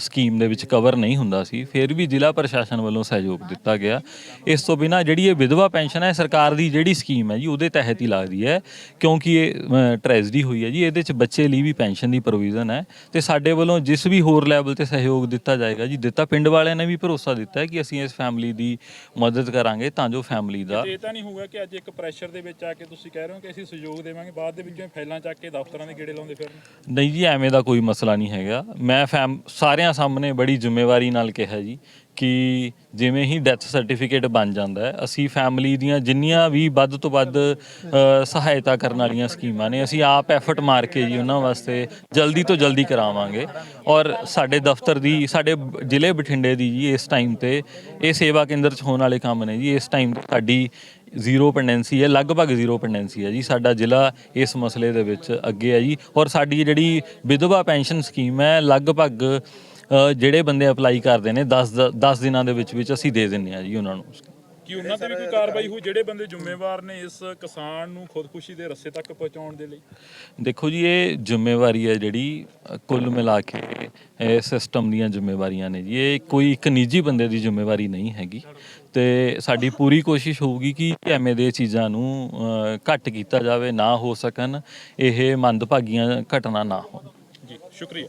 ਸਕੀਮ ਦੇ ਵਿੱਚ ਕਵਰ ਨਹੀਂ ਹੁੰਦਾ ਸੀ ਫਿਰ ਵੀ ਜ਼ਿਲ੍ਹਾ ਪ੍ਰਸ਼ਾਸਨ ਵੱਲੋਂ ਸਹਿਯੋਗ ਦਿੱਤਾ ਗਿਆ। ਇਸ ਤੋਂ ਬਿਨਾ ਜਿਹੜੀ ਇਹ ਵਿਧਵਾ ਪੈਨਸ਼ਨ ਹੈ ਸਰਕਾਰ ਦੀ ਜਿਹੜੀ ਸਕੀਮ ਹੈ ਜੀ ਉਹਦੇ ਤਹਿਤ ਹੀ ਲੱਗਦੀ ਹੈ ਕਿਉਂਕਿ ਇਹ ਟ੍ਰੈਜਡੀ ਹੋਈ ਹੈ ਜੀ ਇਹਦੇ ਚ ਬੱਚੇ ਲਈ ਵੀ ਪੈਨਸ਼ਨ ਦੀ ਪ੍ਰੋਵੀਜ਼ਨ ਹੈ। ਤੇ ਸਾਡੇ ਵੱਲੋਂ ਜਿਸ ਵੀ ਹੋਰ ਲੈਵਲ ਤੇ ਸਹਿਯੋਗ ਦਿੱਤਾ ਜਾਏਗਾ ਜੀ ਦਿੱਤਾ ਪਿੰਡ ਵਾਲਿਆਂ ਨੇ ਵੀ ਭਰੋਸਾ ਦਿੱਤਾ ਹੈ ਕਿ ਅਸੀਂ ਇਸ ਫੈਮਿਲੀ ਦੀ ਮਦਦ ਕਰਾਂਗੇ ਤਾਂ ਜੋ ਫੈਮਿਲੀ ਦਾ ਇਹ ਤਾਂ ਨਹੀਂ ਹੋਊਗਾ ਕਿ ਅੱਜ ਇੱਕ ਪ੍ਰੈਸ਼ਰ ਦੇ ਵਿੱਚ ਆ ਕੇ ਤੁਸੀਂ ਕਹਿ ਰਹੇ ਹੋ ਕਿ ਅਸੀਂ ਸਹਿਯੋਗ ਦੇਵਾਂਗੇ ਬਾਅਦ ਦੇ ਵਿੱਚੋਂ ਫਾਈਲਾਂ ਚੱਕ ਕੇ ਦਫ਼ਤਰਾਂ ਦੇ ਗੇੜੇ ਲਾਉਂਦੇ ਫਿਰਨ? ਨਹੀਂ ਜੀ ਐਵੇਂ ਦਾ ਕੋਈ ਮਸਲਾ ਨਹੀਂ ਹੈਗਾ। ਮੈਂ ਫੈਮ ਸਾਰਿਆਂ ਸਾਹਮਣੇ ਬੜੀ ਜ਼ਿੰਮੇਵਾਰੀ ਨਾਲ ਕਿਹਾ ਜੀ ਕਿ ਜਿਵੇਂ ਹੀ ਡੈਥ ਸਰਟੀਫਿਕੇਟ ਬਣ ਜਾਂਦਾ ਹੈ ਅਸੀਂ ਫੈਮਿਲੀ ਦੀਆਂ ਜਿੰਨੀਆਂ ਵੀ ਵੱਧ ਤੋਂ ਵੱਧ ਅ, ਸਹਾਇਤਾ ਕਰਨ ਵਾਲੀਆਂ ਸਕੀਮਾਂ ਨੇ ਅਸੀਂ ਆਪ ਐਫਰਟ ਮਾਰ ਕੇ ਜੀ ਉਹਨਾਂ ਵਾਸਤੇ ਜਲਦੀ ਤੋਂ ਜਲਦੀ ਕਰਾਵਾਂਗੇ। ਔਰ ਸਾਡੇ ਦਫ਼ਤਰ ਦੀ ਸਾਡੇ ਬ- ਜ਼ਿਲ੍ਹੇ ਬਠਿੰਡੇ ਦੀ ਜੀ ਇਸ ਟਾਈਮ ਤੇ ਇਹ ਸੇਵਾ ਕੇਂਦਰ 'ਚ ਹੋਣ ਵਾਲੇ ਕੰਮ ਨੇ ਜੀ ਇਸ ਟਾਈਮ ਤੇ ਸਾਡੀ ਜ਼ੀਰੋ ਪੈਂਡੈਂਸੀ ਹੈ ਲਗਭਗ ਜ਼ੀਰੋ ਪੈਂਡੈਂਸੀ ਹੈ ਜੀ ਸਾਡਾ ਜ਼ਿਲ੍ਹਾ ਇਸ ਮਸਲੇ ਦੇ ਵਿੱਚ ਅੱਗੇ ਹੈ ਜੀ। ਔਰ ਸਾਡੀ ਜਿਹੜੀ ਵਿਧਵਾ ਪੈਨਸ਼ਨ ਸਕੀਮ ਹੈ ਲਗਭਗ ਜਿਹੜੇ ਬੰਦੇ ਅਪਲਾਈ ਕਰਦੇ ਨੇ 10 10 ਦਿਨਾਂ ਦੇ ਵਿੱਚ ਵਿੱਚ ਅਸੀਂ ਦੇ ਦਿੰਨੇ ਆ ਜੀ ਉਹਨਾਂ ਨੂੰ। ਕੀ ਉਹਨਾਂ ਤੇ ਵੀ ਕੋਈ ਕਾਰਵਾਈ ਹੋਈ? ਜਿਹੜੇ ਬੰਦੇ ਜ਼ਿੰਮੇਵਾਰ ਨੇ ਇਸ ਕਿਸਾਨ ਨੂੰ ਖੁਦਕੁਸ਼ੀ ਦੇ ਰਸਤੇ ਤੱਕ ਪਹੁੰਚਾਉਣ ਦੇ ਲਈ? ਦੇਖੋ ਜੀ ਇਹ ਜ਼ਿੰਮੇਵਾਰੀ ਹੈ ਜਿਹੜੀ ਕੁੱਲ ਮਿਲਾ ਕੇ ਇਹ ਸਿਸਟਮ ਦੀਆਂ ਜ਼ਿੰਮੇਵਾਰੀਆਂ ਨੇ ਜੀ। ਇਹ ਕੋਈ ਇੱਕ ਨਿੱਜੀ ਬੰਦੇ ਦੀ ਜ਼ਿੰਮੇਵਾਰੀ ਨਹੀਂ ਹੈਗੀ। ਤੇ ਸਾਡੀ ਪੂਰੀ ਕੋਸ਼ਿਸ਼ ਹੋਊਗੀ ਕਿ ਐਵੇਂ ਦੇ ਚੀਜ਼ਾਂ ਨੂੰ ਘੱਟ ਕੀਤਾ ਜਾਵੇ ਨਾ ਹੋ ਸਕਣ ਇਹ ਮੰਦਭਾਗੀਆਂ ਘਟਨਾ ਨਾ ਹੋਣ। ਜੀ ਸ਼ੁਕਰੀਆ।